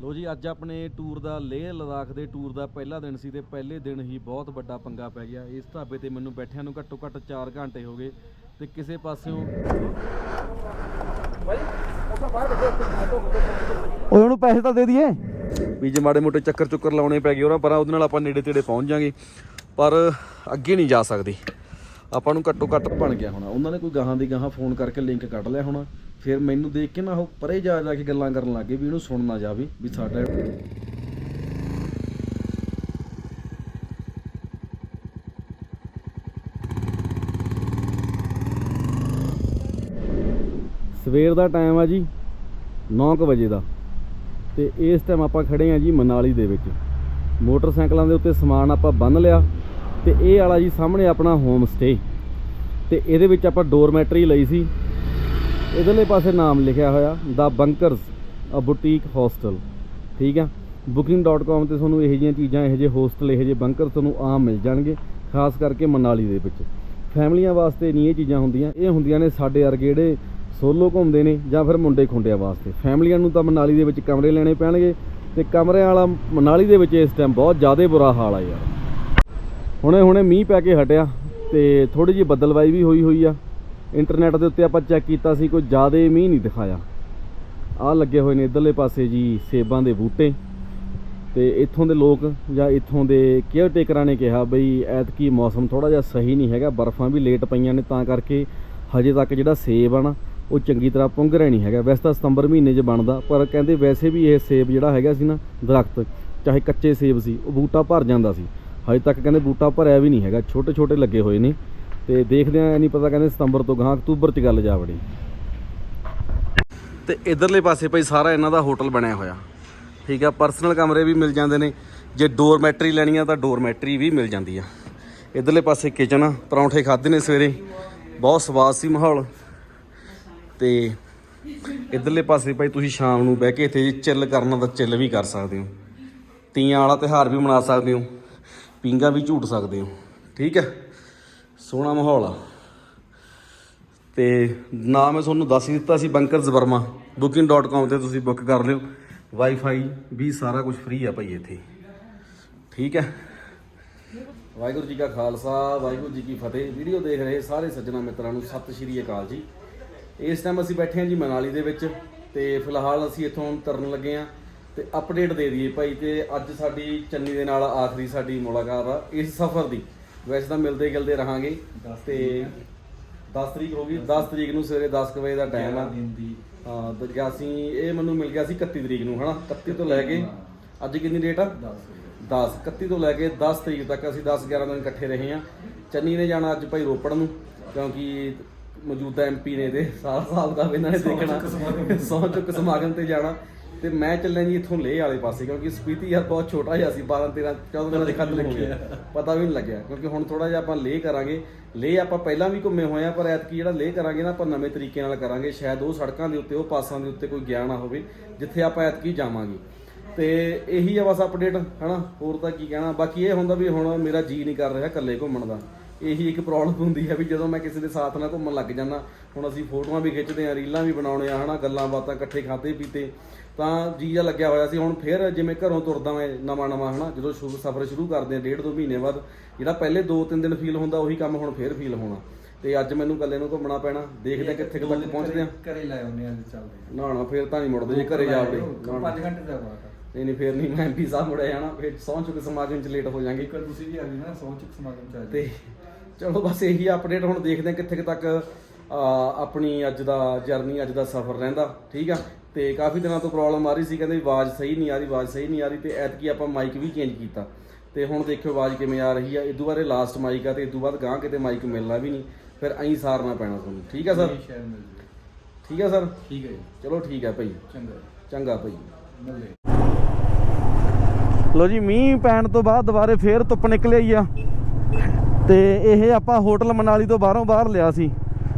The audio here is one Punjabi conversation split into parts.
ਲੋ ਜੀ ਅੱਜ ਆਪਣੇ ਟੂਰ ਦਾ ਲੇਹ ਲਦਾਖ ਦੇ ਟੂਰ ਦਾ ਪਹਿਲਾ ਦਿਨ ਸੀ ਤੇ ਪਹਿਲੇ ਦਿਨ ਹੀ ਬਹੁਤ ਵੱਡਾ ਪੰਗਾ ਪੈ ਗਿਆ। ਇਸ ਢਾਬੇ ਤੇ ਮੈਨੂੰ ਬੈਠਿਆਂ ਨੂੰ ਘੱਟੋ ਘੱਟ 4 ਘੰਟੇ ਹੋ ਗਏ ਤੇ ਕਿਸੇ ਪਾਸਿਓਂ ਓਏ ਉਹਨੂੰ ਪੈਸੇ ਤਾਂ ਦੇ ਦਈਏ। ਵੀ ਜੇ ਮਾੜੇ ਮੋਟੇ ਚੱਕਰ ਚੁੱਕਰ ਲਾਉਣੇ ਪੈ ਗਏ ਉਹਨਾਂ ਪਰ ਉਹਦੇ ਨਾਲ ਆਪਾਂ ਨੇੜੇ ਤੇੜੇ ਪਹੁੰਚ ਜਾਾਂਗੇ। ਪਰ ਅੱਗੇ ਨਹੀਂ ਜਾ ਸਕਦੇ। ਆਪਾਂ ਨੂੰ ਘੱਟੋ ਘੱਟ ਬਣ ਗਿਆ ਹੋਣਾ। ਉਹਨਾਂ ਨੇ ਕੋਈ ਗਾਹਾਂ ਦੀ ਗਾਹਾਂ ਫੋਨ ਕਰਕੇ ਲਿੰਕ ਕੱਢ ਲਿਆ ਹੋਣਾ। ਫਿਰ ਮੈਨੂੰ ਦੇਖ ਕੇ ਨਾ ਉਹ ਪਰੇ ਜਾ ਜਾ ਕੇ ਗੱਲਾਂ ਕਰਨ ਲੱਗੇ ਵੀ ਇਹਨੂੰ ਸੁਣ ਨਾ ਜਾਵੇ ਵੀ ਸਾਡਾ ਸਵੇਰ ਦਾ ਟਾਈਮ ਆ ਜੀ 9:00 ਵਜੇ ਦਾ। ਤੇ ਇਸ ਟਾਈਮ ਆਪਾਂ ਖੜੇ ਆ ਜੀ ਮਨਾਲੀ ਦੇ ਵਿੱਚ। ਮੋਟਰਸਾਈਕਲਾਂ ਦੇ ਉੱਤੇ ਸਮਾਨ ਆਪਾਂ ਬੰਨ ਲਿਆ ਤੇ ਇਹ ਵਾਲਾ ਜੀ ਸਾਹਮਣੇ ਆਪਣਾ ਹੋਮ ਸਟੇ ਤੇ ਇਹਦੇ ਵਿੱਚ ਆਪਾਂ ਡੋਰਮੈਟਰੀ ਲਈ ਸੀ। ਇਧਰਲੇ ਪਾਸੇ ਨਾਮ ਲਿਖਿਆ ਹੋਇਆ ਦਾ ਬੰਕਰਸ ਅ ਬੁਟੀਕ ਹੋਸਟਲ ਠੀਕ ਆ? Booking.com ਤੇ ਤੁਹਾਨੂੰ ਇਹੋ ਜਿਹੀਆਂ ਚੀਜ਼ਾਂ, ਇਹੋ ਜਿਹੇ ਹੋਸਟਲ ਇਹੋ ਜਿਹੇ ਬੰਕਰ ਤੁਹਾਨੂੰ ਆਮ ਮਿਲ ਜਾਣਗੇ, ਖਾਸ ਕਰਕੇ ਮਨਾਲੀ ਦੇ ਵਿੱਚ। ਫੈਮਲੀਆਂ ਵਾਸਤੇ ਨਹੀਂ ਇਹ ਚੀਜ਼ਾਂ ਹੁੰਦੀਆਂ, ਇਹ ਹੁੰਦੀਆਂ ਨੇ ਸਾਡੇ ਵਰਗੇ ਜਿਹੜੇ ਸੋਲੋ ਘੁੰਮਦੇ ਨੇ ਜਾਂ ਫਿਰ ਮੁੰਡੇ ਖੁੰਡਿਆਂ ਵਾਸਤੇ। ਫੈਮਲੀਆਂ ਨੂੰ ਤਾਂ ਮਨਾਲੀ ਦੇ ਵਿੱਚ ਕਮਰੇ ਲੈਣੇ ਪੈਣਗੇ ਤੇ ਕਮਰਿਆਂ ਵਾਲਾ ਮਨਾਲੀ ਦੇ ਵਿੱਚ ਇਸ ਟਾਈਮ ਬਹੁਤ ਜ਼ਿਆਦਾ ਬੁਰਾ ਹਾਲ ਆ ਯਾਰ। ਹੁਣੇ ਹੁਣੇ ਮੀਂਹ ਪੈ ਕੇ ਹਟਿਆ। ਤੇ ਥੋੜੀ ਜਿਹੀ ਬੱਦਲਵਾਈ ਵੀ ਹੋਈ ਹੋਈ ਆ। ਇੰਟਰਨੈਟ ਦੇ ਉੱਤੇ ਆਪਾਂ ਚੈੱਕ ਕੀਤਾ ਸੀ, ਕੋਈ ਜ਼ਿਆਦਾ ਮੀਂਹ ਨਹੀਂ ਦਿਖਾਇਆ। ਆਹ ਲੱਗੇ ਹੋਏ ਨੇ ਇਧਰਲੇ ਪਾਸੇ ਜੀ ਸੇਬਾਂ ਦੇ ਬੂਟੇ। ਤੇ ਇੱਥੋਂ ਦੇ ਲੋਕ ਜਾਂ ਇੱਥੋਂ ਦੇ ਕੇਅਰ ਟੇਕਰਾਂ ਨੇ ਕਿਹਾ ਬਈ ਐਤਕੀ ਮੌਸਮ ਥੋੜਾ ਜਿਹਾ ਸਹੀ ਨਹੀਂ ਹੈਗਾ, ਬਰਫ਼ਾਂ ਵੀ ਲੇਟ ਪਈਆਂ ਨੇ, ਤਾਂ ਕਰਕੇ ਹਜੇ ਤੱਕ ਜਿਹੜਾ ਸੇਬ ਆ ਨਾ, ਉਹ ਚੰਗੀ ਤਰ੍ਹਾਂ ਪੁੰਗ ਰਿਹਾ ਨਹੀਂ ਹੈਗਾ। ਵੈਸੇ ਤਾਂ ਸਤੰਬਰ ਮਹੀਨੇ 'ਚ ਬਣਦਾ, ਪਰ ਕਹਿੰਦੇ ਵੈਸੇ ਵੀ ਇਹ ਸੇਬ ਜਿਹੜਾ ਹੈਗਾ ਸੀ ਨਾ, ਦਰਖਤ, ਚਾਹੇ ਕੱਚੇ ਸੇਬ ਸੀ, ਉਹ ਬੂਟਾ ਭਰ ਜਾਂਦਾ ਸੀ। ਹਜੇ ਤੱਕ ਕਹਿੰਦੇ ਬੂਟਾ ਭਰਿਆ ਵੀ ਨਹੀਂ ਹੈਗਾ ਛੋਟੇ ਛੋਟੇ ਲੱਗੇ ਹੋਏ ਨੇ। ਤੇ ਦੇਖਦੇ ਆ ਨਹੀਂ ਪਤਾ ਕਹਿੰਦੇ ਸਤੰਬਰ ਤੋਂ ਗਾਂ ਅਕਤੂਬਰ 'ਚ ਗੱਲ ਜਾ ਵੜੀ। ਤੇ ਇਧਰਲੇ ਪਾਸੇ ਭਾਈ ਸਾਰਾ ਇਹਨਾਂ ਦਾ ਹੋਟਲ ਬਣਿਆ ਹੋਇਆ। ਠੀਕ ਆ, ਪਰਸਨਲ ਕਮਰੇ ਵੀ ਮਿਲ ਜਾਂਦੇ ਨੇ। ਜੇ ਡੋਰਮੈਟਰੀ ਲੈਣੀ ਆ ਤਾਂ ਡੋਰਮੈਟਰੀ ਵੀ ਮਿਲ ਜਾਂਦੀ ਆ। ਇਧਰਲੇ ਪਾਸੇ ਕਿਚਨ ਆ, ਪਰੌਂਠੇ ਖਾਦੇ ਨੇ ਸਵੇਰੇ। ਬਹੁਤ ਸਵਾਦ ਸੀ ਮਾਹੌਲ। ਤੇ ਇਧਰਲੇ ਪਾਸੇ ਭਾਈ ਤੁਸੀਂ ਸ਼ਾਮ ਨੂੰ ਬਹਿ ਕੇ ਇੱਥੇ ਜੇ ਚਿੱਲ ਕਰਨਾ ਤਾਂ ਚਿੱਲ ਵੀ ਕਰ ਸਕਦੇ ਹੋ। ਤੀਆਂ ਵਾਲਾ ਤਿਉਹਾਰ ਵੀ ਮਨਾ ਸਕਦੇ ਹੋ। ਪੀਂਗਾ ਵੀ ਝੂਟ ਸਕਦੇ ਹੋ। ਠੀਕ ਹੈ? ਸੋਹਣਾ ਮਾਹੌਲ ਆ। ਤੇ ਨਾਮ ਮੈਂ ਤੁਹਾਨੂੰ ਦੱਸ ਹੀ ਦਿੱਤਾ ਸੀ ਬੰਕਰਜ਼ ਵਰਮਾ। Booking.com ਤੇ ਤੁਸੀਂ ਬੁੱਕ ਕਰ ਲਿਓ। ਵਾਈਫਾਈ ਵੀ ਸਾਰਾ ਕੁਝ ਫ੍ਰੀ ਆ ਭਾਈ ਇੱਥੇ। ਠੀਕ ਹੈ? ਵਾਹਿਗੁਰੂ ਜੀ ਕਾ ਖਾਲਸਾ, ਵਾਹਿਗੁਰੂ ਜੀ ਕੀ ਫਤਿਹ। ਵੀਡੀਓ ਦੇਖ ਰਹੇ ਸਾਰੇ ਸੱਜਣਾ ਮਿੱਤਰਾਂ ਨੂੰ ਸਤਿ ਸ਼੍ਰੀ ਅਕਾਲ ਜੀ। ਇਸ ਟਾਈਮ ਅਸੀਂ ਬੈਠੇ ਹਾਂ ਜੀ ਮਨਾਲੀ ਦੇ ਵਿੱਚ ਤੇ ਫਿਲਹਾਲ ਅਸੀਂ ਇੱਥੋਂ ਤਰਨ ਲੱਗੇ ਹਾਂ। ਤੇ ਅਪਡੇਟ ਦੇ ਦਈਏ ਭਾਈ ਤੇ ਅੱਜ ਸਾਡੀ ਚੰਨੀ ਦੇ ਨਾਲ ਆਖਰੀ ਸਾਡੀ ਮੁਲਾਕਾਤ ਆ ਇਸ ਸਫ਼ਰ ਦੀ। ਵੈਸੇ ਤਾਂ ਮਿਲਦੇ ਗਿਲਦੇ ਰਹਾਂਗੇ ਤੇ 10 ਤਰੀਕ ਹੋ ਗਈ। 10 ਤਰੀਕ ਨੂੰ ਸਵੇਰੇ 10 ਕੁ ਵਜੇ ਦਾ ਟਾਈਮ ਆ। ਹਾਂ ਤੇ ਗਿਆ ਸੀ ਇਹ ਮੈਨੂੰ ਮਿਲ ਗਿਆ ਸੀ 31 ਤਰੀਕ ਨੂੰ ਹਨਾ? 31 ਤੋਂ ਲੈ ਕੇ ਅੱਜ ਕਿੰਨੀ ਡੇਟ ਆ? 10 31 ਤੋਂ ਲੈ ਕੇ 10 ਤਰੀਕ ਤੱਕ ਅਸੀਂ 10 11 ਦਿਨ ਇਕੱਠੇ ਰਹੇ ਹਾਂ। ਚੰਨੀ ਨੇ ਜਾਣਾ ਅੱਜ ਭਾਈ ਰੋਪੜ ਨੂੰ ਕਿਉਂਕਿ ਮੌਜੂਦਾ ਐਮਪੀ ਨੇ ਤੇ ਸਾਰਾ ਹਿਸਾਬ ਦਾ ਇਹਨਾਂ ਨੇ ਦੇਖਣਾ। ਸੌ ਚੁੱਕ ਸਮਾਗਮ ਤੇ ਜਾਣਾ। ਤੇ ਮੈਂ ਚੱਲਿਆ ਜੀ ਇੱਥੋਂ ਲੇਹ ਵਾਲੇ ਪਾਸੇ ਕਿਉਂਕਿ ਸਪੀਤੀ ਯਾਰ ਬਹੁਤ ਛੋਟਾ ਜਿਹਾ ਸੀ 12 13 14 ਦਿਨਾਂ ਦੇ ਖੱਤ ਲੱਗੇ ਪਤਾ ਵੀ ਨਹੀਂ ਲੱਗਿਆ ਕਿਉਂਕਿ ਹੁਣ ਥੋੜਾ ਜਿਹਾ ਆਪਾਂ ਲੇਹ ਕਰਾਂਗੇ। ਲੇਹ ਆਪਾਂ ਪਹਿਲਾਂ ਵੀ ਘੁੰਮੇ ਹੋਏ ਆ ਪਰ ਐਤਕੀ ਜਿਹੜਾ ਲੇਹ ਕਰਾਂਗੇ ਨਾ ਆਪਾਂ ਨਵੇਂ ਤਰੀਕੇ ਨਾਲ ਕਰਾਂਗੇ। ਸ਼ਾਇਦ ਉਹ ਸੜਕਾਂ ਦੇ ਉੱਤੇ ਉਹ ਪਾਸਾਂ ਦੇ ਉੱਤੇ ਕੋਈ ਗਿਆ ਨਾ ਹੋਵੇ ਜਿੱਥੇ ਆਪਾਂ ਐਤਕੀ ਜਾਵਾਂਗੇ। ਤੇ ਇਹੀ ਆ ਬਸ ਅਪਡੇਟ ਹਨਾ? ਹੋਰ ਤਾਂ ਕੀ ਕਹਿਣਾ? ਬਾਕੀ ਇਹ ਹੁੰਦਾ ਵੀ ਹੁਣ ਮੇਰਾ ਜੀ ਨਹੀਂ ਕਰ ਰਿਹਾ ਇਕੱਲੇ ਘੁੰਮਣ ਦਾ। ਇਹੀ ਇੱਕ ਪ੍ਰੋਬਲਮ ਹੁੰਦੀ ਹੈ ਵੀ ਜਦੋਂ ਮੈਂ ਕਿਸੇ ਦੇ ਸਾਥ ਨਾਲ ਘੁੰਮਣ ਲੱਗ ਜਾਂਦਾ ਹੁਣ ਅਸੀਂ ਫੋਟੋਆਂ ਵੀ ਖਿੱਚਦੇ ਆ ਰੀਲਾਂ ਵੀ ਬਣਾਉਣੇ ਆ ਹਨਾ? ਗੱਲਾਂ ਬਾਤਾਂ ਇਕੱਠੇ ਖਾਦੇ ਪੀਤੇ ਤਾਂ ਜੀ ਜਿਹਾ ਲੱਗਿਆ ਹੋਇਆ ਸੀ। ਹੁਣ ਫੇਰ ਜਿਵੇਂ ਘਰੋਂ ਤੁਰਦਾ ਮੈਂ ਨਵਾਂ ਨਵਾਂ ਹਨਾ ਜਦੋਂ ਸ਼ੁਰੂ ਸਫ਼ਰ ਸ਼ੁਰੂ ਕਰਦੇ ਆ ਡੇਢ ਦੋ ਮਹੀਨੇ ਬਾਅਦ ਜਿਹੜਾ ਪਹਿਲੇ 2-3 ਦਿਨ ਫੀਲ ਹੁੰਦਾ ਉਹੀ ਕੰਮ ਹੁਣ ਫੇਰ ਫੀਲ ਹੋਣਾ। ਤੇ ਅੱਜ ਮੈਨੂੰ ਇਕੱਲੇ ਨੂੰ ਘੁੰਮਣਾ ਪੈਣਾ ਦੇਖਦੇ ਆ ਕਿੱਥੇ ਕੁ ਤੱਕ ਪਹੁੰਚਦੇ ਆ ਘਰੇ ਲਾਏ ਹੁੰਦੇ ਅੱਜ ਚੱਲਦੇ ਨਾ ਨਾ ਫੇਰ ਤਾਂ ਨਹੀਂ ਮੁੜਦੇ ਜੇ ਘਰੇ ਜਾਵੜੇ 5 ਘੰਟੇ ਦਾ ਬਾਅਦ ਨਹੀਂ ਨਹੀਂ ਫੇਰ ਨਹੀਂ ਮੈਂ ਐਮਪੀ ਸਾਹਿਬ ਮੁੜਿਆ ਜਾਣਾ ਫੇਰ ਸੌਂ ਚੁੱਕ ਸਮਾਗਮ ਚ ਲੇਟ ਹੋ ਜਾਾਂਗੇ। ਇੱਕ ਤੁਸੀਂ ਵੀ ਆ ਗਏ ਨਾ ਸੌ ਚੁੱਕ ਸਮਾਗਮ ਚ ਆ ਤੇ ਚਲੋ ਬਸ ਇਹੀ ਅਪਡੇਟ ਹੁਣ ਦੇਖਦੇ ਹਾਂ ਕਿੱਥੇ ਤੱਕ ਆ, ਆਪਣੀ ਅੱਜ ਦਾ ਜਰਨੀ ਅੱਜ ਦਾ ਸਫ਼ਰ ਰਹਿੰਦਾ ਠੀਕ ਆ? ਤੇ ਕਾਫੀ ਦਿਨਾਂ ਤੋਂ ਪ੍ਰੋਬਲਮ ਆ ਰਹੀ ਸੀ ਕਹਿੰਦੇ ਵੀ ਆਵਾਜ਼ ਸਹੀ ਨਹੀਂ ਆ ਰਹੀ ਆਵਾਜ਼ ਸਹੀ ਨਹੀਂ ਆ ਰਹੀ ਤੇ ਐਤਕੀ ਆਪਾਂ ਮਾਈਕ ਵੀ ਚੇਂਜ ਕੀਤਾ। ਤੇ ਹੁਣ ਦੇਖਿਓ ਆਵਾਜ਼ ਕਿਵੇਂ ਆ ਰਹੀ ਆ। ਇਦੋਂ ਬਾਅਦ ਲਾਸਟ ਮਾਈਕ ਆ ਤੇ ਇਦੋਂ ਬਾਅਦ ਗਾਂ ਕਿਤੇ ਮਾਈਕ ਮਿਲਣਾ ਵੀ ਨਹੀਂ। ਫਿਰ ਐਂ ਸਾਰਨਾ ਪੈਣਾ ਤੁਹਾਨੂੰ। ਠੀਕ ਆ ਸਰ? ਸ਼ਾਇਦ ਮਿਲ ਠੀਕ ਆ ਸਰ? ਠੀਕ ਹੈ ਜੀ। ਚਲੋ ਠੀਕ ਆ ਭਾਈ। ਚੰਗਾ ਚੰਗਾ ਭਾਈ। ਮਿਲਦੇ ਲੋ ਜੀ ਮੀਂਹ ਪੈਣ ਤੋਂ ਬਾਅਦ ਦੁਬਾਰੇ ਫੇਰ ਧੁੱਪ ਨਿਕਲ ਆਈ ਆ। ਤੇ ਇਹ ਆਪਾਂ ਹੋਟਲ ਮਨਾਲੀ ਤੋਂ ਬਾਹਰੋਂ ਬਾਹਰ ਲਿਆ ਸੀ।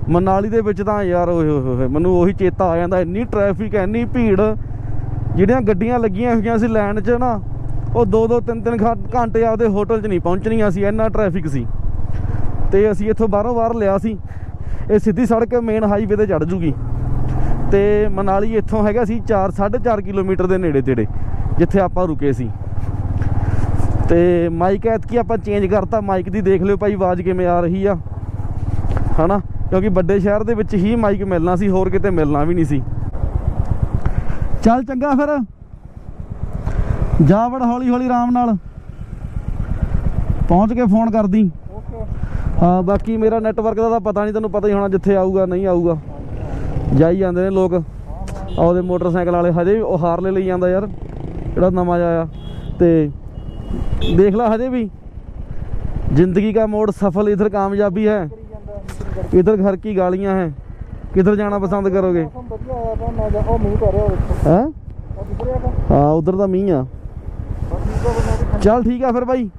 ਮਨਾਲੀ ਦੇ ਵਿੱਚ ਤਾਂ ਯਾਰ ਓਏ ਹੋਏ ਹੋਏ, ਮੈਨੂੰ ਉਹੀ ਚੇਤਾ ਆ ਜਾਂਦਾ, ਇੰਨੀ ਟ੍ਰੈਫਿਕ ਇੰਨੀ ਭੀੜ। ਜਿਹੜੀਆਂ ਗੱਡੀਆਂ ਲੱਗੀਆਂ ਹੋਈਆਂ ਸੀ ਲਾਈਨ 'ਚ ਨਾ, ਉਹ ਦੋ ਦੋ ਤਿੰਨ ਤਿੰਨ ਘੰ- ਘੰਟੇ ਆਪਦੇ ਹੋਟਲ 'ਚ ਨਹੀਂ ਪਹੁੰਚਣੀਆਂ ਸੀ, ਇੰਨਾ ਟ੍ਰੈਫਿਕ ਸੀ। ਤੇ ਅਸੀਂ ਇੱਥੋਂ ਬਾਹਰੋਂ ਬਾਹਰ ਲਿਆ ਸੀ, ਇਹ ਸਿੱਧੀ ਸੜਕ ਮੇਨ ਹਾਈਵੇ ਤੇ ਚੜ ਜੂਗੀ। ਤੇ ਮਨਾਲੀ ਇੱਥੋਂ ਹੈਗਾ ਸੀ 4 4.5 ਕਿਲੋਮੀਟਰ ਦੇ ਨੇੜੇ ਤੇੜੇ, ਜਿੱਥੇ ਆਪਾਂ ਰੁਕੇ ਸੀ। ਤੇ ਮਾਈਕ ਐਤਕੀ ਆਪਾਂ ਚੇਂਜ ਕਰਤਾ ਮਾਈਕ ਦੀ ਦੇਖ ਲਿਓ ਭਾਈ ਆਵਾਜ਼ ਕਿਵੇਂ ਆ ਰਹੀ ਆ। ਹਨਾ? ਕਿਉਂਕਿ ਵੱਡੇ ਸ਼ਹਿਰ ਦੇ ਵਿੱਚ ਹੀ ਮਾਈਕ ਮਿਲਣਾ ਸੀ, ਹੋਰ ਕਿਤੇ ਮਿਲਣਾ ਵੀ ਨਹੀਂ ਸੀ। ਚੱਲ ਚੰਗਾ ਫਿਰ। ਜਾ ਵੜ ਹੌਲੀ ਹੌਲੀ ਆਰਾਮ ਨਾਲ। ਪਹੁੰਚ ਕੇ ਫੋਨ ਕਰਦੀ। ਹਾਂ, ਬਾਕੀ ਮੇਰਾ ਨੈਟਵਰਕ ਦਾ ਤਾਂ ਪਤਾ ਨਹੀਂ, ਤੈਨੂੰ ਪਤਾ ਹੀ ਹੋਣਾ ਜਿੱਥੇ ਆਊਗਾ, ਨਹੀਂ ਆਊਗਾ। ਜਾਈ ਜਾਂਦੇ ਨੇ ਲੋਕ। ਆਉਦੇ ਮੋਟਰਸਾਈਕਲ ਵਾਲੇ, ਹਜੇ ਉਹ ਹਾਰ ਲੈ ਲਈ ਜਾਂਦਾ ਯਾਰ, ਜਿਹੜਾ ਨਵਾਂ ਆਇਆ ਤੇ ਦੇਖ ਲੈ ਹਜੇ ਵੀ। ਜ਼ਿੰਦਗੀ ਦਾ ਮੋੜ ਸਫਲ, ਇਧਰ ਕਾਮਯਾਬੀ ਹੈ। इधर घर की गालियां हैं किधर जाना पसंद करोगे ਮੌਸਮ ਵਧੀਆ ਆਇਆ ਤਾਂ ਮੈਂ ਜਾ ਉਹ ਮੀਂਹ ਪੈ ਰਿਹਾ ਵੇਖੋ ਹੈ ਉਹ ਦਿਖ ਰਿਹਾ ਤਾਂ ਹਾਂ ਉਧਰ ਤਾਂ ਮੀਂਹ ਆ ਬਸ ਠੀਕ ਆ ਬਣਾ ਕੇ ਚੱਲ ਠੀਕ ਆ ਫਿਰ ਬਾਈ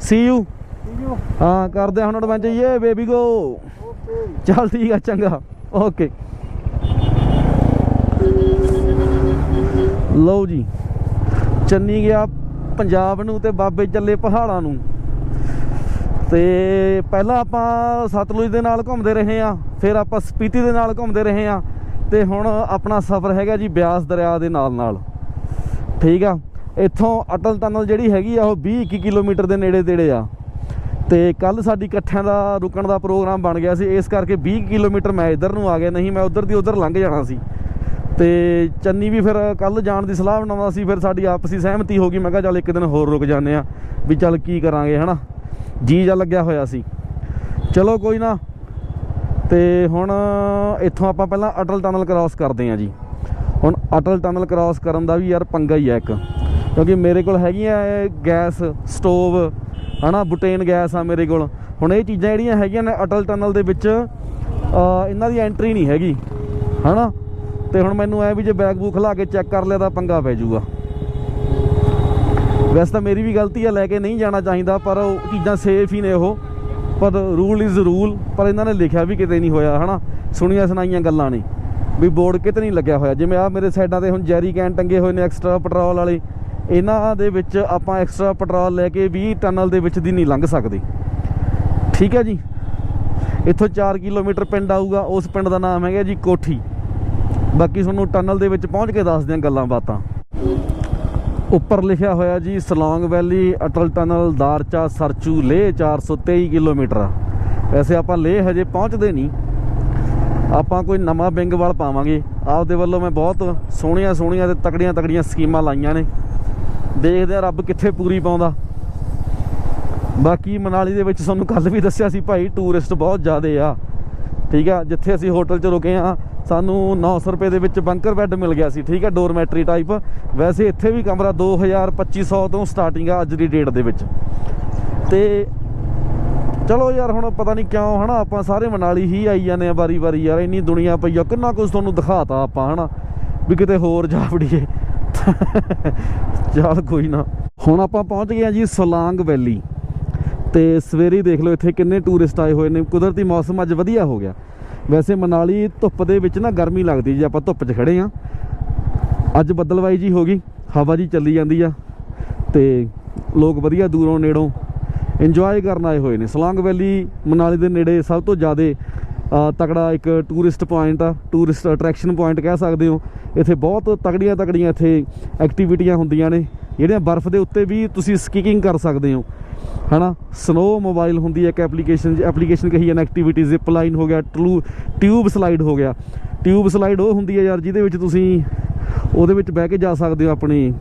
ਸੀ ਯੂ ਠੀਕ ਹੋ ਹਾਂ ਕਰਦੇ ਆ ਹੁਣ ਐਡਵੈਂਚਰ ਯੇ ਬੇਬੀ ਗੋ ਓਕੇ ਚੱਲ ਠੀਕ ਆ ਚੰਗਾ ਓਕੇ ਲਓ ਜੀ ਚੰਨੀ ਗਿਆ ਪੰਜਾਬ ਨੂੰ ਤੇ ਬਾਬੇ ਚੱਲੇ ਪਹਾੜਾਂ ਨੂੰ ਤੇ ਪਹਿਲਾਂ ਆਪਾਂ ਸਤਲੁਜ ਦੇ ਨਾਲ ਘੁੰਮਦੇ ਰਹੇ ਆ ਫਿਰ ਆਪਾਂ ਸਪੀਤੀ ਦੇ ਨਾਲ ਘੁੰਮਦੇ ਰਹੇ ਆ ਤੇ ਹੁਣ ਆਪਣਾ ਸਫ਼ਰ ਹੈਗਾ ਜੀ ਬਿਆਸ ਦਰਿਆ ਦੇ ਨਾਲ ਨਾਲ। ਠੀਕ ਆ? ਇੱਥੋਂ ਅਟਲ ਟਨਲ ਜਿਹੜੀ ਹੈਗੀ ਆ, ਉਹ 20 21 ਕਿਲੋਮੀਟਰ ਦੇ ਨੇੜੇ ਤੇੜੇ ਆ। ਤੇ ਕੱਲ ਸਾਡੀ ਇਕੱਠਿਆਂ ਦਾ ਰੁਕਣ ਦਾ ਪ੍ਰੋਗਰਾਮ ਬਣ ਗਿਆ ਸੀ, ਇਸ ਕਰਕੇ 20 ਕਿਲੋਮੀਟਰ ਮੈਂ ਇੱਧਰ ਨੂੰ ਆ ਗਿਆ, ਨਹੀਂ ਮੈਂ ਉੱਧਰ ਦੀ ਉੱਧਰ ਲੰਘ ਜਾਣਾ ਸੀ। ਤੇ ਚੰਨੀ ਵੀ ਫਿਰ ਕੱਲ ਜਾਣ ਦੀ ਸਲਾਹ ਬਣਾਉਂਦਾ ਸੀ, ਫਿਰ ਸਾਡੀ ਆਪਸੀ ਸਹਿਮਤੀ ਹੋ ਗਈ, ਮੈਂ ਕਿਹਾ ਚੱਲ ਇੱਕ ਦਿਨ ਹੋਰ ਰੁਕ ਜਾਂਦੇ ਆ ਵੀ ਚੱਲ ਕੀ ਕਰਾਂਗੇ, ਹਨਾ? ਜੀ ਜਾ ਲੱਗਿਆ ਹੋਇਆ ਸੀ। ਚਲੋ ਕੋਈ ਨਾ। ਤੇ ਹੁਣ ਇੱਥੋਂ ਆਪਾਂ ਪਹਿਲਾਂ ਅਟਲ ਟਨਲ ਕ੍ਰਾਸ ਕਰਦੇ ਆ ਜੀ। ਹੁਣ ਅਟਲ ਟਨਲ ਕ੍ਰਾਸ ਕਰਨ ਦਾ ਵੀ ਯਾਰ ਪੰਗਾ ਹੀ ਆ ਇੱਕ। ਕਿਉਂਕਿ ਮੇਰੇ ਕੋਲ ਹੈਗੀਆਂ ਗੈਸ ਸਟੋਵ, ਹਨਾ, ਬੁਟੇਨ ਗੈਸ ਆ ਮੇਰੇ ਕੋਲ। ਹੁਣ ਇਹ ਚੀਜ਼ਾਂ ਜਿਹੜੀਆਂ ਹੈਗੀਆਂ ਨੇ ਅਟਲ ਟਨਲ ਦੇ ਵਿੱਚ ਇਹਨਾਂ ਦੀ ਐਂਟਰੀ ਨਹੀਂ ਹੈਗੀ। ਹਨਾ? ਤੇ ਹੁਣ ਮੈਨੂੰ ਐ ਵੀ ਜੇ ਬੈਗ ਬੂਕ ਲਾ ਕੇ ਚੈੱਕ ਕਰ ਲਿਆ ਤਾਂ ਪੰਗਾ ਪੈ ਜਾਊਗਾ। ਵੈਸੇ ਤਾਂ ਮੇਰੀ ਵੀ ਗਲਤੀ ਆ, ਲੈ ਕੇ ਨਹੀਂ ਜਾਣਾ ਚਾਹੀਦਾ, ਪਰ ਉਹ ਚੀਜ਼ਾਂ ਸੇਫ ਹੀ ਨੇ ਉਹ। ਪਰ ਰੂਲ ਇਜ਼ ਰੂਲ ਪਰ ਇਹਨਾਂ ਨੇ ਲਿਖਿਆ ਵੀ ਕਿਤੇ ਨਹੀਂ ਹੋਇਆ, ਹਨਾ? ਸੁਣੀਆਂ ਸੁਣਾਈਆਂ ਗੱਲਾਂ ਨੇ। ਵੀ ਬੋਰਡ ਕਿਤੇ ਨਹੀਂ ਲੱਗਿਆ ਹੋਇਆ। ਜਿਵੇਂ ਆ ਮੇਰੇ ਸਾਈਡਾਂ ਤੇ ਹੁਣ ਜੈਰੀ ਕੈਨ ਟੰਗੇ ਹੋਏ ਨੇ ਐਕਸਟਰਾ ਪੈਟਰੋਲ ਵਾਲੇ। ਇਹਨਾਂ ਦੇ ਵਿੱਚ ਆਪਾਂ ਐਕਸਟਰਾ ਪੈਟਰੋਲ ਲੈ ਕੇ ਵੀ ਟਨਲ ਦੇ ਵਿੱਚ ਦੀ ਨਹੀਂ ਲੰਘ ਸਕਦੇ। ਠੀਕ ਹੈ ਜੀ? ਇੱਥੋਂ 4 ਕਿਲੋਮੀਟਰ ਪਿੰਡ ਆਊਗਾ, ਉਸ ਪਿੰਡ ਦਾ ਨਾਮ ਹੈਗਾ ਜੀ ਕੋਠੀ। ਬਾਕੀ ਤੁਹਾਨੂੰ ਟਨਲ ਦੇ ਵਿੱਚ ਪਹੁੰਚ ਕੇ ਦੱਸਦੇ ਹਾਂ ਗੱਲਾਂ ਬਾਤਾਂ। ਉੱਪਰ ਲਿਖਿਆ ਹੋਇਆ ਜੀ, Solang valley, Atal tunnel, Darcha, Sarchu, Leh 423 kilometre. ਵੈਸੇ ਆਪਾਂ ਲੇਹ ਹਜੇ ਪਹੁੰਚਦੇ ਨਹੀਂ। ਆਪਾਂ ਕੋਈ ਨਵਾਂ ਬਿੰਗਵਾਲ ਪਾਵਾਂਗੇ। ਆਪਦੇ ਵੱਲੋਂ ਮੈਂ ਬਹੁਤ ਸੋਹਣੀਆਂ ਸੋਹਣੀਆਂ ਤੇ ਤਕੜੀਆਂ ਤਕੜੀਆਂ ਸਕੀਮਾਂ ਲਾਈਆਂ ਨੇ। ਦੇਖਦੇ ਆ ਰੱਬ ਕਿੱਥੇ ਪੂਰੀ ਪਾਉਂਦਾ। ਬਾਕੀ ਮਨਾਲੀ ਦੇ ਵਿੱਚ ਤੁਹਾਨੂੰ ਕੱਲ ਵੀ ਦੱਸਿਆ ਸੀ ਭਾਈ, ਟੂਰਿਸਟ ਬਹੁਤ ਜ਼ਿਆਦੇ ਆ। ਠੀਕ ਆ, ਜਿੱਥੇ ਅਸੀਂ ਹੋਟਲ 'ਚ ਰੁਕੇ ਆ ਸਾਨੂੰ 900 ਰੁਪਏ ਦੇ ਵਿੱਚ ਬੰਕਰ ਬੈੱਡ ਮਿਲ ਗਿਆ ਸੀ, ਠੀਕ ਆ ਡੋਰਮੈਟਰੀ ਟਾਈਪ ਵੈਸੇ ਇੱਥੇ ਵੀ ਕਮਰਾ 2000 2500 ਤੋਂ ਸਟਾਰਟਿੰਗ ਆ ਅੱਜ ਦੀ ਡੇਟ ਦੇ ਵਿੱਚ। ਤੇ ਚਲੋ ਯਾਰ, ਹੁਣ ਪਤਾ ਨਹੀਂ ਕਿਉਂ, ਹਨਾ, ਆਪਾਂ ਸਾਰੇ ਮਨਾਲੀ ਹੀ ਆਈ ਜਾਂਦੇ ਆ ਵਾਰੀ-ਵਾਰੀ ਯਾਰ, ਇੰਨੀ ਦੁਨੀਆ ਪਈ ਆ, ਕਿੰਨਾ ਕੁਝ ਤੁਹਾਨੂੰ ਦਿਖਾਤਾ ਆਪਾਂ, ਹਨਾ, ਵੀ ਕਿਤੇ ਹੋਰ ਜਾ ਵੜੀਏ। ਚੱਲ ਕੋਈ ਨਾ। ਹੁਣ ਆਪਾਂ ਪਹੁੰਚ ਗਏ ਆ ਜੀ ਸਲਾਂਗ ਵੈਲੀ। ਤੇ ਸਵੇਰੇ ਦੇਖ ਲਓ ਇੱਥੇ ਕਿੰਨੇ ਟੂਰਿਸਟ ਆਏ ਹੋਏ ਨੇ, ਕੁਦਰਤੀ ਮੌਸਮ ਅੱਜ ਵਧੀਆ ਹੋ ਗਿਆ। ਵੈਸੇ ਮਨਾਲੀ ਧੁੱਪ ਦੇ ਵਿੱਚ ਨਾ ਗਰਮੀ ਲੱਗਦੀ ਜੇ ਆਪਾਂ ਧੁੱਪ 'ਚ ਖੜੇ ਆ ਅੱਜ ਬੱਦਲਵਾਈ ਜੀ ਹੋ ਗਈ, ਹਵਾ ਜੀ ਚੱਲੀ ਜਾਂਦੀ ਆ ਤੇ ਲੋਕ ਵਧੀਆ ਦੂਰੋਂ ਨੇੜੋਂ ਇੰਜੋਏ ਕਰਨ ਆਏ ਹੋਏ ਨੇ। ਸਲਾਂਗ ਵੈਲੀ ਮਨਾਲੀ ਦੇ ਨੇੜੇ ਸਭ ਤੋਂ ਜ਼ਿਆਦਾ ਤਕੜਾ ਇੱਕ ਟੂਰਿਸਟ ਪੁਆਇੰਟ ਆ ਟੂਰਿਸਟ ਅਟਰੈਕਸ਼ਨ ਪੁਆਇੰਟ ਕਹਿ ਸਕਦੇ ਹੋ। ਇੱਥੇ ਬਹੁਤ ਤਕੜੀਆਂ ਤਕੜੀਆਂ ਇੱਥੇ ਐਕਟੀਵਿਟੀਆਂ ਹੁੰਦੀਆਂ ਨੇ। ਜਿਹੜੀਆਂ ਬਰਫ਼ ਦੇ ਉੱਤੇ ਵੀ ਤੁਸੀਂ ਸਕੀਕਿੰਗ ਕਰ ਸਕਦੇ ਹੋ। ਹਨਾ? ਸਨੋ ਮੋਬਾਈਲ ਹੁੰਦੀ ਹੈ ਇੱਕ ਐਪਲੀਕੇਸ਼ਨ ਐਪਲੀਕੇਸ਼ਨ ਕਹੀ ਜਾਂਦਾ ਐਕਟੀਵਿਟੀ ਜ਼ਿਪ ਲਾਈਨ ਹੋ ਗਿਆ ਟਲੂ ਟਿਊਬ ਸਲਾਈਡ ਹੋ ਗਿਆ। ਟਿਊਬ ਸਲਾਈਡ ਉਹ ਹੁੰਦੀ ਹੈ ਯਾਰ, ਜਿਹਦੇ ਵਿੱਚ ਤੁਸੀਂ ਉਹਦੇ ਵਿੱਚ ਬਹਿ ਕੇ ਜਾ ਸਕਦੇ ਹੋ ਆਪਣੀ।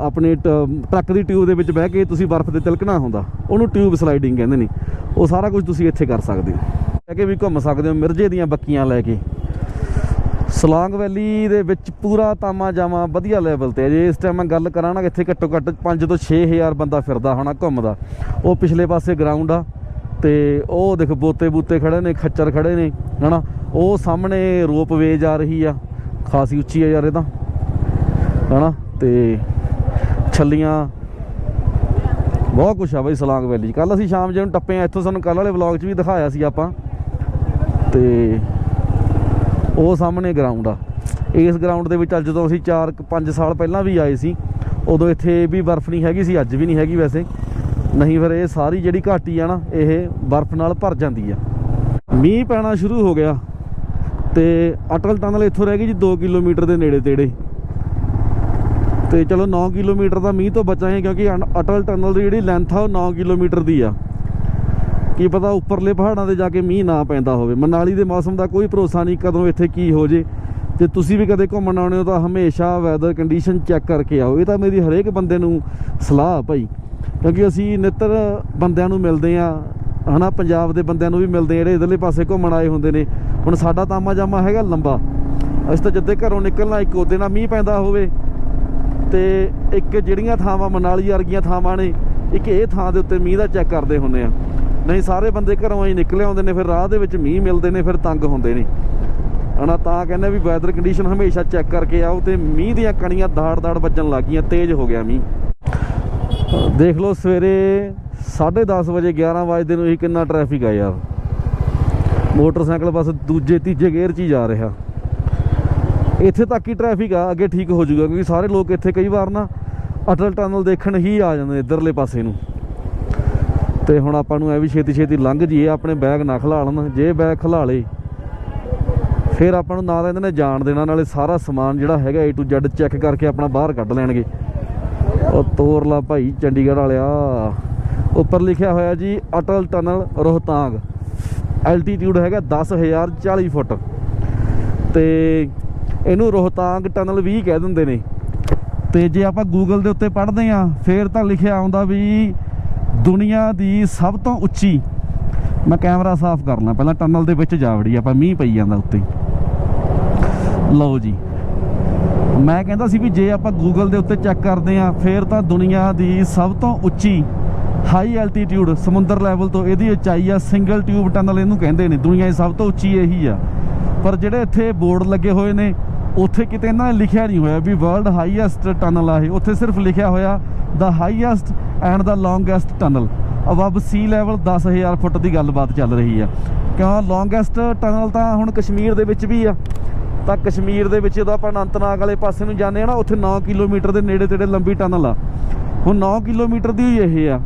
ਆਪਣੇ ਟ- ਟਰੱਕ ਦੀ ਟਿਊਬ ਦੇ ਵਿੱਚ ਬਹਿ ਕੇ ਤੁਸੀਂ ਬਰਫ਼ ਤੇ ਤਿਲਕਣਾ ਹੁੰਦਾ। ਉਹਨੂੰ ਟਿਊਬ ਸਲਾਈਡਿੰਗ ਕਹਿੰਦੇ ਨੇ। ਉਹ ਸਾਰਾ ਕੁਝ ਤੁਸੀਂ ਇੱਥੇ ਕਰ ਸਕਦੇ ਹੋ। ਬਹਿ ਕੇ ਵੀ ਘੁੰਮ ਸਕਦੇ ਹੋ, ਮਿਰਜੇ ਦੀਆਂ ਬੱਕੀਆਂ ਲੈ ਕੇ। ਸਲਾਂਗ ਵੈਲੀ ਦੇ ਵਿੱਚ ਪੂਰਾ ਤਾਮਾ ਜਾਮਾ ਵਧੀਆ ਲੈਵਲ ਤੇ ਜੇ। ਇਸ ਟਾਈਮ ਮੈਂ ਗੱਲ ਕਰਾਂ ਨਾ ਇੱਥੇ ਘੱਟੋ ਘੱਟ 5 ਤੋਂ 6000 ਬੰਦਾ ਫਿਰਦਾ ਹੋਣਾ ਘੁੰਮਦਾ। ਉਹ ਪਿਛਲੇ ਪਾਸੇ ਗਰਾਊਂਡ ਆ ਤੇ ਉਹ ਦੇਖ ਬੋਤੇ ਬੂਤੇ ਖੜੇ ਨੇ, ਖੱਚਰ ਖੜੇ ਨੇ, ਹਨਾ? ਉਹ ਸਾਹਮਣੇ ਰੋਪਵੇ ਜਾ ਰਹੀ ਆ। ਖਾਸੀ ਉੱਚੀ ਆ ਯਾਰ ਇਹ ਤਾਂ, ਹਨਾ? ਤੇ ਛੱਲੀਆਂ। ਬਹੁਤ ਕੁਛ ਆ ਬਈ ਸਲਾਂਗ ਵੈਲੀ ਕੱਲ ਅਸੀਂ ਸ਼ਾਮ ਜੇ ਨੂੰ ਟੱਪੇ ਆ, ਇੱਥੋਂ ਸਾਨੂੰ ਕੱਲ ਵਾਲੇ ਵਲੌਗ 'ਚ ਵੀ ਦਿਖਾਇਆ ਸੀ ਆਪਾਂ। ਤੇ ਉਹ ਸਾਹਮਣੇ ਗਰਾਊਂਡ ਆ। ਇਸ ਗਰਾਊਂਡ ਦੇ ਵਿੱਚ ਅੱਜ ਜਦੋਂ ਅਸੀਂ 4 5 ਸਾਲ ਪਹਿਲਾਂ ਵੀ ਆਏ ਸੀ, ਉਦੋਂ ਇੱਥੇ ਵੀ ਬਰਫ਼ ਨਹੀਂ ਹੈਗੀ ਸੀ, ਅੱਜ ਵੀ ਨਹੀਂ ਹੈਗੀ ਵੈਸੇ। ਨਹੀਂ ਫਿਰ ਇਹ ਸਾਰੀ ਜਿਹੜੀ ਘਾਟੀ ਆ ਨਾ, ਇਹ ਬਰਫ਼ ਨਾਲ ਭਰ ਜਾਂਦੀ ਆ। ਮੀਂਹ ਪੈਣਾ ਸ਼ੁਰੂ ਹੋ ਗਿਆ ਤੇ ਅਟਲ ਟਨਲ ਇੱਥੋਂ ਰਹਿ ਗਈ ਜੀ 2 ਕਿਲੋਮੀਟਰ ਦੇ ਨੇੜੇ ਤੇੜੇ। ਤੇ ਚਲੋ 9 ਕਿਲੋਮੀਟਰ ਦਾ ਮੀਂਹ ਤੋਂ ਬਚਾਂਗੇ ਕਿਉਂਕਿ ਅਨ- ਅਟਲ ਟਨਲ ਦੀ ਜਿਹੜੀ ਲੈਂਥ ਆ, ਉਹ 9 ਕਿਲੋਮੀਟਰ ਦੀ ਆ। ਕੀ ਪਤਾ ਉੱਪਰਲੇ ਪਹਾੜਾਂ ਤੇ ਜਾ ਕੇ ਮੀਂਹ ਨਾ ਪੈਂਦਾ ਹੋਵੇ। ਮਨਾਲੀ ਦੇ ਮੌਸਮ ਦਾ ਕੋਈ ਭਰੋਸਾ ਨਹੀਂ, ਕਦੋਂ ਇੱਥੇ ਕੀ ਹੋ ਜੇ। ਤੇ ਤੁਸੀਂ ਵੀ ਕਦੇ ਘੁੰਮਣ ਆਉਣੇ ਹੋ ਤਾਂ ਹਮੇਸ਼ਾ ਵੈਦਰ ਕੰਡੀਸ਼ਨ ਚੈੱਕ ਕਰਕੇ ਆਓ। ਇਹ ਤਾਂ ਮੇਰੀ ਹਰੇਕ ਬੰਦੇ ਨੂੰ ਸਲਾਹ ਭਾਈ। ਕਿਉਂਕਿ ਅਸੀਂ ਨਿੱਤਰ ਬੰਦਿਆਂ ਨੂੰ ਮਿਲਦੇ ਆ ਹਨਾ? ਪੰਜਾਬ ਦੇ ਬੰਦਿਆਂ ਨੂੰ ਵੀ ਮਿਲਦੇ ਆ ਜਿਹੜੇ ਇਧਰਲੇ ਪਾਸੇ ਘੁੰਮਣ ਆਏ ਹੁੰਦੇ ਨੇ। ਹੁਣ ਸਾਡਾ ਤਾਮਾ ਜਾਮਾ ਹੈਗਾ ਲੰਬਾ। ਅਸੀਂ ਤਾਂ ਜਿੱਦੇ ਘਰੋਂ ਨਿਕਲਣਾ, ਇੱਕ ਉਹਦੇ ਨਾਲ ਮੀਂਹ ਪੈਂਦਾ ਹੋਵੇ। ਤੇ ਇੱਕ ਜਿਹੜੀਆਂ ਥਾਵਾਂ ਮਨਾਲੀ ਵਰਗੀਆਂ ਥਾਵਾਂ ਨੇ, ਇੱਕ ਇਹ ਥਾਂ ਦੇ ਉੱਤੇ ਮੀਂਹ ਦਾ ਚੈੱਕ ਕਰਦੇ ਹੁੰਦੇ ਆ ਨਹੀਂ, ਸਾਰੇ ਬੰਦੇ ਘਰੋਂ ਹੀ ਨਿਕਲੇ ਆਉਂਦੇ ਨੇ, ਫਿਰ ਰਾਹ ਦੇ ਵਿੱਚ ਮੀਂਹ ਮਿਲਦੇ ਨੇ, ਫਿਰ ਤੰਗ ਹੁੰਦੇ ਨੇ। ਹਨਾ, ਤਾਂ ਕਹਿੰਦੇ ਵੀ ਵੈਦਰ ਕੰਡੀਸ਼ਨ ਹਮੇਸ਼ਾ ਚੈੱਕ ਕਰਕੇ ਆਓ ਤੇ ਮੀਂਹ ਦੀਆਂ ਕਣੀਆਂ ਦਾੜ-ਦਾੜ ਵੱਜਣ ਲੱਗ ਗਈਆਂ, ਤੇਜ਼ ਹੋ ਗਿਆ ਮੀਂਹ। ਦੇਖ ਲਓ, ਸਵੇਰੇ 10:30 ਵਜੇ 11 ਵਜੇ ਨੂੰ ਹੀ ਕਿੰਨਾ ਟ੍ਰੈਫਿਕ ਆ ਯਾਰ। ਮੋਟਰਸਾਈਕਲ ਬਸ ਦੂਜੇ, ਤੀਜੇ ਗੇਅਰ 'ਚ ਹੀ ਜਾ ਰਿਹਾ। ਇੱਥੇ ਤੱਕ ਹੀ ਟ੍ਰੈਫਿਕ ਆ, ਅੱਗੇ ਠੀਕ ਹੋ ਜਾਊਗਾ, ਕਿਉਂਕਿ ਸਾਰੇ ਲੋਕ ਇੱਥੇ ਕਈ ਵਾਰ ਨਾ ਅਟਲ ਟਨਲ ਦੇਖਣ ਹੀ ਆ ਜਾਂਦੇ ਨੇ ਇਧਰਲੇ ਪਾਸੇ ਨੂੰ। ਤੇ ਹੁਣ ਆਪਾਂ ਨੂੰ ਐ ਵੀ ਛੇਤੀ ਛੇਤੀ ਲੰਘ ਜੀਏ ਆਪਣੇ ਬੈਗ ਨਾ ਖਲਾ ਲੈਣ। ਜੇ ਬੈਗ ਖਲਾ ਲੇ ਫਿਰ ਆਪਾਂ ਨੂੰ ਨਾ ਤਾਂ ਇਹਨਾਂ ਨੇ ਜਾਣ ਦੇਣਾ, ਨਾਲੇ ਸਾਰਾ ਸਮਾਨ ਜਿਹੜਾ ਹੈਗਾ A to Z ਚੈੱਕ ਕਰਕੇ ਆਪਣਾ ਬਾਹਰ ਕੱਢ ਲੈਣਗੇ। ਉਹ ਤੋਰ ਲਾ ਭਾਈ ਚੰਡੀਗੜ੍ਹ ਵਾਲਿਆ। ਉੱਪਰ ਲਿਖਿਆ ਹੋਇਆ ਜੀ, ਅਟਲ ਟਨਲ ਰੋਹਤਾਂਗ। ਐਲਟੀਟਿਊਡ ਹੈਗਾ 10040 ਫੁੱਟ। ਤੇ ਇਹਨੂੰ ਰੋਹਤਾਂਗ ਟਨਲ ਵੀ ਕਹਿ ਦਿੰਦੇ ਨੇ। ਤੇ ਜੇ ਆਪਾਂ ਗੂਗਲ ਦੇ ਉੱਤੇ ਪੜ੍ਹਦੇ ਆ ਫੇਰ ਤਾਂ ਲਿਖਿਆ ਆਉਂਦਾ ਵੀ ਦੁਨੀਆ ਦੀ ਸਭ ਤੋਂ ਉੱਚੀ, ਮੈਂ ਕੈਮਰਾ ਸਾਫ਼ ਕਰਨਾ ਪਹਿਲਾਂ ਟਨਲ ਦੇ ਵਿੱਚ ਜਾ ਵੜੀ ਆਪਾਂ ਮੀਂਹ ਪਈ ਜਾਂਦਾ ਉੱਤੇ। ਲਓ ਜੀ, ਮੈਂ ਕਹਿੰਦਾ ਸੀ ਵੀ ਜੇ ਆਪਾਂ ਗੂਗਲ ਦੇ ਉੱਤੇ ਚੈੱਕ ਕਰਦੇ ਆ ਫੇਰ ਤਾਂ ਦੁਨੀਆ ਦੀ ਸਭ ਤੋਂ ਉੱਚੀ ਹਾਈ ਐਲਟੀਟਿਊਡ ਸਮੁੰਦਰ ਲੈਵਲ ਤੋਂ ਇਹਦੀ ਉਚਾਈ ਆ ਸਿੰਗਲ ਟਿਊਬ ਟਨਲ ਇਹਨੂੰ ਕਹਿੰਦੇ ਨੇ, ਦੁਨੀਆ ਦੀ ਸਭ ਤੋਂ ਉੱਚੀ ਇਹੀ ਆ। ਪਰ ਜਿਹੜੇ ਇੱਥੇ ਬੋਰਡ ਲੱਗੇ ਹੋਏ ਨੇ ਉੱਥੇ ਕਿਤੇ ਇਹਨਾਂ ਨੇ ਲਿਖਿਆ ਨਹੀਂ ਹੋਇਆ ਵੀ ਵਰਲਡ ਹਾਈਐਸਟ ਟਨਲ ਆ ਇਹ। ਉੱਥੇ ਸਿਰਫ ਲਿਖਿਆ ਹੋਇਆ ਦਾ highest and the longest tunnel above sea level 10000 ਫੁੱਟ ਦੀ ਗੱਲਬਾਤ ਚੱਲ ਰਹੀ ਆ। ਕਿਉਂ? ਲੌਂਗੈਸਟ ਟਨਲ ਤਾਂ ਹੁਣ ਕਸ਼ਮੀਰ ਦੇ ਵਿੱਚ ਵੀ ਆ। ਤਾਂ ਕਸ਼ਮੀਰ ਦੇ ਵਿੱਚ ਜਦੋਂ ਆਪਾਂ ਅਨੰਤਨਾਗ ਵਾਲੇ ਪਾਸੇ ਨੂੰ ਜਾਂਦੇ ਆ ਨਾ, ਉੱਥੇ 9 ਕਿਲੋਮੀਟਰ ਦੇ ਨੇੜੇ ਤੇੜੇ ਲੰਬੀ ਟਨਲ ਆ। ਹੁਣ 9 ਕਿਲੋਮੀਟਰ ਦੀ ਹੀ ਇਹ ਆ।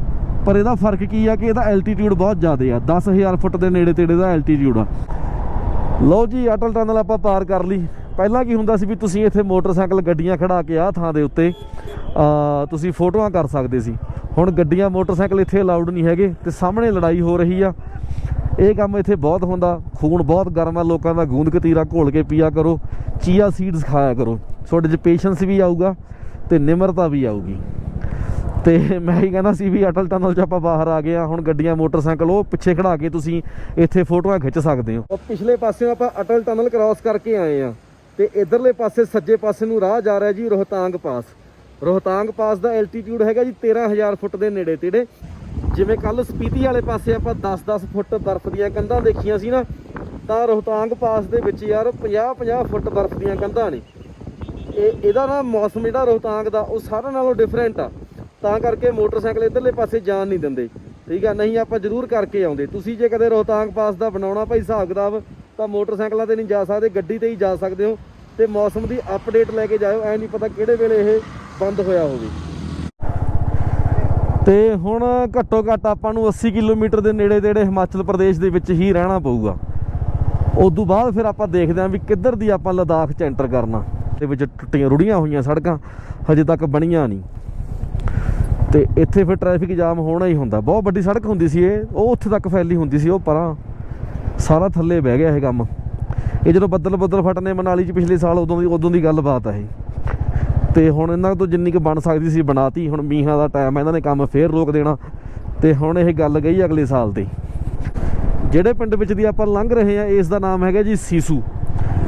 ਪਰ ਇਹਦਾ ਫ਼ਰਕ ਕੀ ਆ ਕਿ ਇਹਦਾ ਐਲਟੀਟਿਊਡ ਬਹੁਤ ਜ਼ਿਆਦਾ ਆ। 10000 ਫੁੱਟ ਦੇ ਨੇੜੇ ਤੇੜੇ ਦਾ ਐਲਟੀਟਿਊਡ ਆ। ਲਓ ਜੀ ਅਟਲ ਟਨਲ ਆਪਾਂ ਪਾਰ ਕਰ ਲਈ। ਪਹਿਲਾਂ ਕੀ ਹੁੰਦਾ ਸੀ ਵੀ ਤੁਸੀਂ ਇੱਥੇ ਮੋਟਰਸਾਈਕਲ ਗੱਡੀਆਂ ਖੜਾ ਕੇ ਆਹ ਥਾਂ ਦੇ ਉੱਤੇ ਤੁਸੀਂ ਫੋਟੋਆਂ ਕਰ ਸਕਦੇ ਸੀ। ਹੁਣ ਗੱਡੀਆਂ, ਮੋਟਰਸਾਈਕਲ ਇੱਥੇ ਅਲਾਉਡ ਨਹੀਂ ਹੈਗੇ ਤੇ ਸਾਹਮਣੇ ਲੜਾਈ ਹੋ ਰਹੀ ਆ। ਇਹ ਕੰਮ ਇੱਥੇ ਬਹੁਤ ਹੁੰਦਾ। ਖੂਨ ਬਹੁਤ ਗਰਮ ਆ, ਲੋਕਾਂ ਦਾ ਗੂੰਦ ਕਤੀਰਾ ਘੋਲ ਕੇ ਪੀਆ ਕਰੋ। ਚੀਆ ਸੀਡਸ ਖਾਇਆ ਕਰੋ। ਤੁਹਾਡੇ 'ਚ ਪੇਸ਼ੈਂਸ ਵੀ ਆਊਗਾ ਤੇ ਨਿਮਰਤਾ ਵੀ ਆਊਗੀ। ਤੇ ਮੈਂ ਹੀ ਕਹਿੰਦਾ ਸੀ ਵੀ ਅਟਲ ਟਨਲ 'ਚ ਆਪਾਂ ਬਾਹਰ ਆ ਗਏ ਆ। ਹੁਣ ਗੱਡੀਆਂ, ਮੋਟਰਸਾਈਕਲ, ਉਹ ਪਿੱਛੇ ਖੜਾ ਕੇ ਤੁਸੀਂ ਇੱਥੇ ਫੋਟੋਆਂ ਖਿੱਚ ਸਕਦੇ ਹੋ। ਪਿਛਲੇ ਪਾਸੇ ਆਪਾਂ ਅਟਲ ਟਨਲ ਕ੍ਰਾਸ ਕਰਕੇ ਆਏ ਆ। ਤੇ ਇਧਰਲੇ ਪਾਸੇ ਸੱਜੇ ਪਾਸੇ ਨੂੰ ਰਾਹ ਜਾ ਰਿਹਾ ਜੀ ਰੋਹਤਾਂਗ ਪਾਸ। ਰੋਹਤਾਂਗ ਪਾਸ ਦਾ ਐਲਟੀਟਿਊਡ ਹੈਗਾ ਜੀ 13000 ਫੁੱਟ ਦੇ ਨੇੜੇ ਤੇੜੇ। ਜਿਵੇਂ ਕੱਲ ਸਪੀਤੀ ਵਾਲੇ ਪਾਸੇ ਆਪਾਂ 10-10 ਫੁੱਟ ਬਰਫ਼ ਦੀਆਂ ਕੰਧਾਂ ਦੇਖੀਆਂ ਸੀ ਨਾ, ਤਾਂ ਰੋਹਤਾਂਗ ਪਾਸ ਦੇ ਵਿੱਚ ਯਾਰ 50-50 ਫੁੱਟ ਬਰਫ਼ ਦੀਆਂ ਕੰਧਾਂ ਨੇ। ਇਹ, ਇਹਦਾ ਨਾ ਮੌਸਮ ਜਿਹੜਾ ਰੋਹਤਾਂਗ ਦਾ, ਉਹ ਸਾਰਿਆਂ ਨਾਲੋਂ ਡਿਫਰੈਂਟ ਆ। ਤਾਂ ਕਰਕੇ ਮੋਟਰਸਾਈਕਲ ਇਧਰਲੇ ਪਾਸੇ ਜਾਣ ਨਹੀਂ ਦਿੰਦੇ। ਠੀਕ ਆ, ਨਹੀਂ ਆਪਾਂ ਜ਼ਰੂਰ ਕਰਕੇ ਆਉਂਦੇ। ਤੁਸੀਂ ਜੇ ਕਦੇ ਰੋਹਤਾਂਗ ਪਾਸ ਦਾ ਬਣਾਉਣਾ ਭਾਈ ਹਿਸਾਬ ਕਿਤਾਬ ਤਾਂ ਮੋਟਰਸਾਈਕਲਾਂ ਤੇ ਨਹੀਂ ਜਾ ਸਕਦੇ, ਗੱਡੀ ਤੇ ਹੀ ਜਾ ਸਕਦੇ ਹੋ ਤੇ ਮੌਸਮ ਦੀ ਅਪਡੇਟ ਲੈ ਕੇ ਜਾਇਓ, ਐ ਨਹੀਂ ਪਤਾ ਕਿਹੜੇ ਵੇਲੇ ਇਹ ਬੰਦ ਹੋਇਆ ਹੋਵੇ। ਤੇ ਹੁਣ ਘੱਟੋ ਘੱਟ ਆਪਾਂ ਨੂੰ 80 ਕਿਲੋਮੀਟਰ ਦੇ ਨੇੜੇ ਤੇੜੇ ਹਿਮਾਚਲ ਪ੍ਰਦੇਸ਼ ਦੇ ਵਿੱਚ ਹੀ ਰਹਿਣਾ ਪਊਗਾ। ਉਦੋਂ ਬਾਅਦ ਫਿਰ ਆਪਾਂ ਦੇਖਦੇ ਆਂ ਵੀ ਕਿੱਧਰ ਦੀ ਆਪਾਂ ਲਦਾਖ ਚ ਐਂਟਰ ਕਰਨਾ। ਦੇ ਵਿੱਚ ਟੁੱਟੀਆਂ ਰੁੜੀਆਂ ਹੋਈਆਂ ਸੜਕਾਂ, ਹਜੇ ਤੱਕ ਬਣੀਆਂ ਨਹੀਂ। ਤੇ ਇੱਥੇ ਫਿਰ ਟ੍ਰੈਫਿਕ ਜਾਮ ਹੋਣਾ ਹੀ ਹੁੰਦਾ। ਬਹੁਤ ਵੱਡੀ ਸੜਕ ਹੁੰਦੀ ਸੀ ਇਹ, ਉਹ ਉੱਥੇ ਤੱਕ ਫੈਲੀ ਹੁੰਦੀ ਸੀ ਉਹ ਪਰਾਂ। ਸਾਰਾ ਥੱਲੇ ਬਹਿ ਗਿਆ ਇਹ ਕੰਮ। ਇਹ ਜਦੋਂ ਬੱਦਲ ਬੱਦਲ ਫਟਨੇ ਮਨਾਲੀ ਚ ਪਿਛਲੇ ਸਾਲ ਉਦੋਂ ਦੀ ਉਦੋਂ ਦੀ ਗੱਲਬਾਤ ਹੈ ਇਹ। ਤੇ ਹੁਣ ਇਹਨਾਂ ਤੋਂ ਜਿੰਨੀ ਕੁ ਬਣ ਸਕਦੀ ਸੀ ਬਣਾਤੀ, ਹੁਣ ਮੀਂਹਾਂ ਦਾ ਟਾਈਮ ਹੈ ਇਹਨਾਂ ਨੇ ਕੰਮ ਫੇਰ ਰੋਕ ਦੇਣਾ। ਤੇ ਹੁਣ ਇਹ ਗੱਲ ਗਈ ਅਗਲੇ ਸਾਲ ਤੇ। ਜਿਹੜੇ ਪਿੰਡ ਵਿੱਚ ਦੀ ਆਪਾਂ ਲੰਘ ਰਹੇ ਆ, ਇਸ ਦਾ ਨਾਮ ਹੈਗਾ ਜੀ ਸੀਸੂ।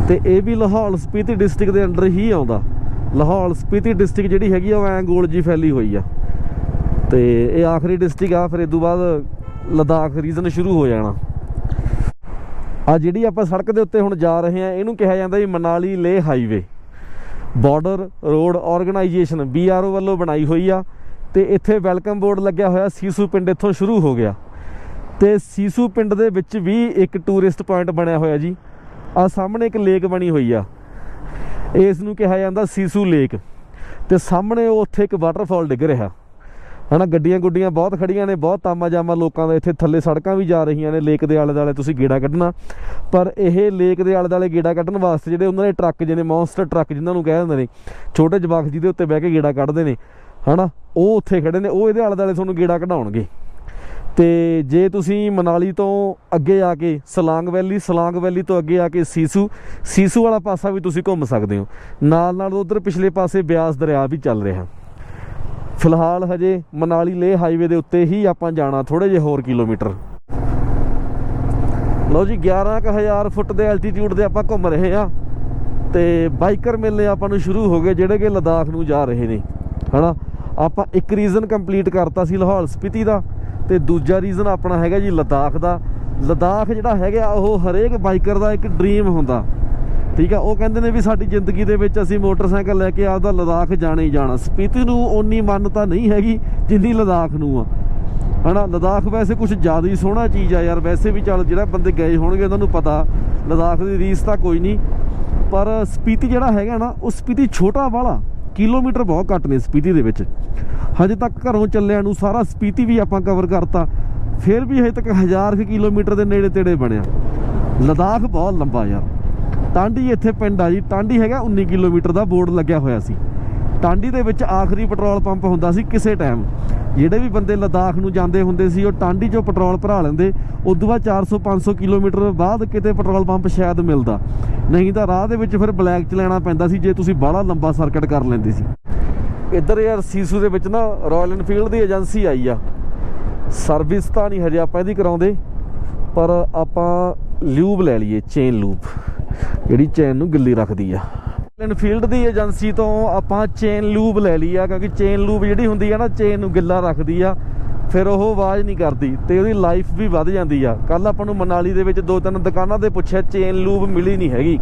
ਤੇ ਇਹ ਵੀ ਲਾਹੌਲ ਸਪੀਤੀ ਡਿਸਟ੍ਰਿਕਟ ਦੇ ਅੰਡਰ ਹੀ ਆਉਂਦਾ। ਲਾਹੌਲ ਸਪੀਤੀ ਡਿਸਟ੍ਰਿਕਟ ਜਿਹੜੀ ਹੈਗੀ ਆ, ਉਹ ਐਂ ਗੋਲ ਜੀ ਫੈਲੀ ਹੋਈ ਆ। ਤੇ ਇਹ ਆਖਰੀ ਡਿਸਟ੍ਰਿਕਟ ਆ, ਫਿਰ ਇਸ ਤੋਂ ਬਾਅਦ ਲਦਾਖ ਰੀਜਨ ਸ਼ੁਰੂ ਹੋ ਜਾਣਾ। ਆ ਜਿਹੜੀ ਆਪਾਂ ਸੜਕ ਦੇ ਉੱਤੇ ਹੁਣ ਜਾ ਰਹੇ ਆ ਇਹਨੂੰ ਕਿਹਾ ਜਾਂਦਾ ਜੀ Manali Leh highway. Border road organisation BRO ਵੱਲੋਂ ਬਣਾਈ ਹੋਈ ਆ ਤੇ ਇੱਥੇ ਵੈਲਕਮ ਬੋਰਡ ਲੱਗਿਆ ਹੋਇਆ, ਸੀਸੂ ਪਿੰਡ ਇੱਥੋਂ ਸ਼ੁਰੂ ਹੋ ਗਿਆ। ਤੇ ਸੀਸੂ ਪਿੰਡ ਦੇ ਵਿੱਚ ਵੀ ਇੱਕ ਟੂਰਿਸਟ ਪੁਆਇੰਟ ਬਣਿਆ ਹੋਇਆ ਜੀ। ਆ ਸਾਹਮਣੇ ਇੱਕ ਲੇਕ ਬਣੀ ਹੋਈ ਆ। ਇਸ ਨੂੰ ਕਿਹਾ ਜਾਂਦਾ ਸੀਸੂ ਲੇਕ ਤੇ ਸਾਹਮਣੇ ਉਹ ਉੱਥੇ ਇੱਕ ਵਾਟਰਫਾਲ ਡਿੱਗ ਰਿਹਾ। ਹਨਾ, ਗੱਡੀਆਂ ਗੁੱਡੀਆਂ ਬਹੁਤ ਖੜੀਆਂ ਨੇ, ਬਹੁਤ ਤਾਮਾ ਜਾਮਾ ਲੋਕਾਂ ਦਾ ਇੱਥੇ ਥੱਲੇ ਸੜਕਾਂ ਵੀ ਜਾ ਰਹੀਆਂ ਨੇ, ਲੇਕ ਦੇ ਆਲੇ ਦੁਆਲੇ ਤੁਸੀਂ ਗੇੜਾ ਕੱਢਣਾ। ਪਰ ਇਹ ਲੇਕ ਦੇ ਆਲੇ ਦੁਆਲੇ ਗੇੜਾ ਕੱਢਣ ਵਾਸਤੇ ਜਿਹੜੇ ਉਹਨਾਂ ਦੇ ਟਰੱਕ ਜਿਹਨੇ ਮੌਨਸਟਰ ਟਰੱਕ ਜਿਨ੍ਹਾਂ ਨੂੰ ਕਹਿ ਦਿੰਦੇ ਨੇ, ਛੋਟੇ ਜਵਾਕ ਜੀ ਦੇ ਉੱਤੇ ਬਹਿ ਕੇ ਗੇੜਾ ਕੱਢਦੇ ਨੇ, ਹਨਾ, ਉਹ ਉੱਥੇ ਖੜੇ ਨੇ, ਉਹ ਇਹਦੇ ਆਲੇ ਦੁਆਲੇ ਤੁਹਾਨੂੰ ਗੇੜਾ ਕਢਾਉਣਗੇ। ਤੇ ਜੇ ਤੁਸੀਂ ਮਨਾਲੀ ਤੋਂ ਅੱਗੇ ਆ ਕੇ, ਸਲਾਂਗ ਵੈਲੀ ਸਲਾਂਗ ਵੈਲੀ ਤੋਂ ਅੱਗੇ ਆ ਕੇ ਸੀਸੂ ਸੀਸੂ ਵਾਲਾ ਪਾਸਾ ਵੀ ਤੁਸੀਂ ਘੁੰਮ ਸਕਦੇ ਹੋ। ਨਾਲ ਨਾਲ ਉਧਰ ਪਿਛਲੇ ਪਾਸੇ ਬਿਆਸ ਦਰਿਆ ਵੀ ਚੱਲ ਰਿਹਾ। ਫਿਲਹਾਲ ਹਜੇ ਮਨਾਲੀ ਲੇਹ ਹਾਈਵੇ ਦੇ ਉੱਤੇ ਹੀ ਆਪਾਂ ਜਾਣਾ ਥੋੜੇ ਜਿਹੇ ਹੋਰ ਕਿਲੋਮੀਟਰ। ਲਓ ਜੀ 11000 ਫੁੱਟ ਦੇ ਐਲਟੀਟਿਊਡ ਤੇ ਆਪਾਂ ਘੁੰਮ ਰਹੇ ਆ ਤੇ ਬਾਈਕਰ ਮਿਲਨੇ ਆਪਾਂ ਨੂੰ ਸ਼ੁਰੂ ਹੋ ਗਏ, ਜਿਹੜੇ ਕਿ ਲਦਾਖ ਨੂੰ ਜਾ ਰਹੇ ਨੇ, ਹਨਾ? ਆਪਾਂ ਇੱਕ ਰੀਜ਼ਨ ਕੰਪਲੀਟ ਕਰਤਾ ਸੀ ਲਾਹੌਲ ਸਪੀਤੀ ਦਾ ਤੇ ਦੂਜਾ ਰੀਜ਼ਨ ਆਪਣਾ ਹੈਗਾ ਜੀ ਲਦਾਖ ਦਾ। ਲਦਾਖ ਜਿਹੜਾ ਹੈਗਾ, ਉਹ ਹਰੇਕ ਬਾਈਕਰ ਦਾ ਇੱਕ ਡ੍ਰੀਮ ਹੁੰਦਾ। ਠੀਕ ਆ, ਉਹ ਕਹਿੰਦੇ ਨੇ ਵੀ ਸਾਡੀ ਜ਼ਿੰਦਗੀ ਦੇ ਵਿੱਚ ਅਸੀਂ ਮੋਟਰਸਾਈਕਲ ਲੈ ਕੇ ਆਪਦਾ ਲਦਾਖ ਜਾਣਾ ਹੀ ਜਾਣਾ। ਸਪੀਤੀ ਨੂੰ ਓਨੀ ਮੰਨਤਾ ਨਹੀਂ ਹੈਗੀ ਜਿੰਨੀ ਲਦਾਖ ਨੂੰ ਆ। ਹਨਾ, ਲਦਾਖ ਵੈਸੇ ਕੁਝ ਜ਼ਿਆਦਾ ਹੀ ਸੋਹਣਾ ਚੀਜ਼ ਆ ਯਾਰ, ਵੈਸੇ ਵੀ ਚੱਲ ਜਿਹੜਾ ਬੰਦੇ ਗਏ ਹੋਣਗੇ ਉਹਨਾਂ ਨੂੰ ਪਤਾ, ਲਦਾਖ ਦੀ ਰੀਸ ਤਾਂ ਕੋਈ ਨਹੀਂ। ਪਰ ਸਪੀਤੀ ਜਿਹੜਾ ਹੈਗਾ ਨਾ, ਉਹ ਸਪੀਤੀ ਛੋਟਾ ਵਾਲਾ, ਕਿਲੋਮੀਟਰ ਬਹੁਤ ਘੱਟ ਨੇ ਸਪੀਤੀ ਦੇ ਵਿੱਚ। ਹਜੇ ਤੱਕ ਘਰੋਂ ਚੱਲਿਆਂ ਨੂੰ ਸਾਰਾ ਸਪੀਤੀ ਵੀ ਆਪਾਂ ਕਵਰ ਕਰਤਾ, ਫਿਰ ਵੀ ਹਜੇ ਤੱਕ 1000 ਕੁ ਕਿਲੋਮੀਟਰ ਦੇ ਨੇੜੇ ਤੇੜੇ ਬਣਿਆ। ਲਦਾਖ ਬਹੁਤ ਲੰਬਾ ਯਾਰ। ਟਾਂਡੀ ਇੱਥੇ ਪਿੰਡ ਆ ਜੀ। ਟਾਂਡੀ ਹੈਗਾ 19 ਕਿਲੋਮੀਟਰ ਦਾ ਬੋਰਡ ਲੱਗਿਆ ਹੋਇਆ ਸੀ। ਟਾਂਡੀ ਦੇ ਵਿੱਚ ਆਖਰੀ ਪੈਟਰੋਲ ਪੰਪ ਹੁੰਦਾ ਸੀ ਕਿਸੇ ਟਾਈਮ। ਜਿਹੜੇ ਵੀ ਬੰਦੇ ਲਦਾਖ ਨੂੰ ਜਾਂਦੇ ਹੁੰਦੇ ਸੀ, ਉਹ ਟਾਂਡੀ 'ਚੋਂ ਪੈਟਰੋਲ ਭਰਾ ਲੈਂਦੇ। ਉਦੋਂ ਬਾਅਦ 400 500 ਕਿਲੋਮੀਟਰ ਬਾਅਦ ਕਿਤੇ ਪੈਟਰੋਲ ਪੰਪ ਸ਼ਾਇਦ ਮਿਲਦਾ। ਨਹੀਂ ਤਾਂ ਰਾਹ ਦੇ ਵਿੱਚ ਫਿਰ ਬਲੈਕ 'ਚ ਲੈਣਾ ਪੈਂਦਾ ਸੀ, ਜੇ ਤੁਸੀਂ ਬਾਹਲਾ ਲੰਬਾ ਸਰਕਟ ਕਰ ਲੈਂਦੇ ਸੀ। ਇੱਧਰ ਯਾਰ ਸੀਸੂ ਦੇ ਵਿੱਚ ਨਾ ਰਾਇਲ ਐਨਫੀਲਡ ਦੀ ਏਜੰਸੀ ਆਈ ਆ। ਸਰਵਿਸ ਤਾਂ ਨਹੀਂ ਹਜੇ ਆਪਾਂ ਇਹਦੀ ਕਰਾਉਂਦੇ, ਪਰ ਆਪਾਂ ਲਿਊਬ ਲੈ ਲਈਏ ਚੇਨ ਲੂਬ ਜਿਹੜੀ ਚੇਨ ਨੂੰ ਗਿੱਲੀ ਰੱਖਦੀ ਆ। ਐਨਫੀਲਡ ਦੀ ਏਜੰਸੀ ਤੋਂ ਆਪਾਂ ਚੇਨ ਲੂਬ ਲੈ ਲਈ ਆ, ਕਿਉਂਕਿ ਚੇਨ ਲੂਬ ਜਿਹੜੀ ਹੁੰਦੀ ਆ ਨਾ ਚੇਨ ਨੂੰ ਗਿੱਲਾ ਰੱਖਦੀ ਆ, ਫਿਰ ਉਹ ਆਵਾਜ਼ ਨਹੀਂ ਕਰਦੀ ਤੇ ਉਹਦੀ ਲਾਈਫ ਵੀ ਵੱਧ ਜਾਂਦੀ ਆ। ਕੱਲ ਆਪਾਂ ਨੂੰ ਮਨਾਲੀ ਦੇ ਵਿੱਚ ਦੋ ਤਿੰਨ ਦੁਕਾਨਾਂ ਤੇ ਪੁੱਛਿਆ ਚੇਨ ਲੂਬ ਮਿਲੀ ਨਹੀਂ ਹੈਗੀ।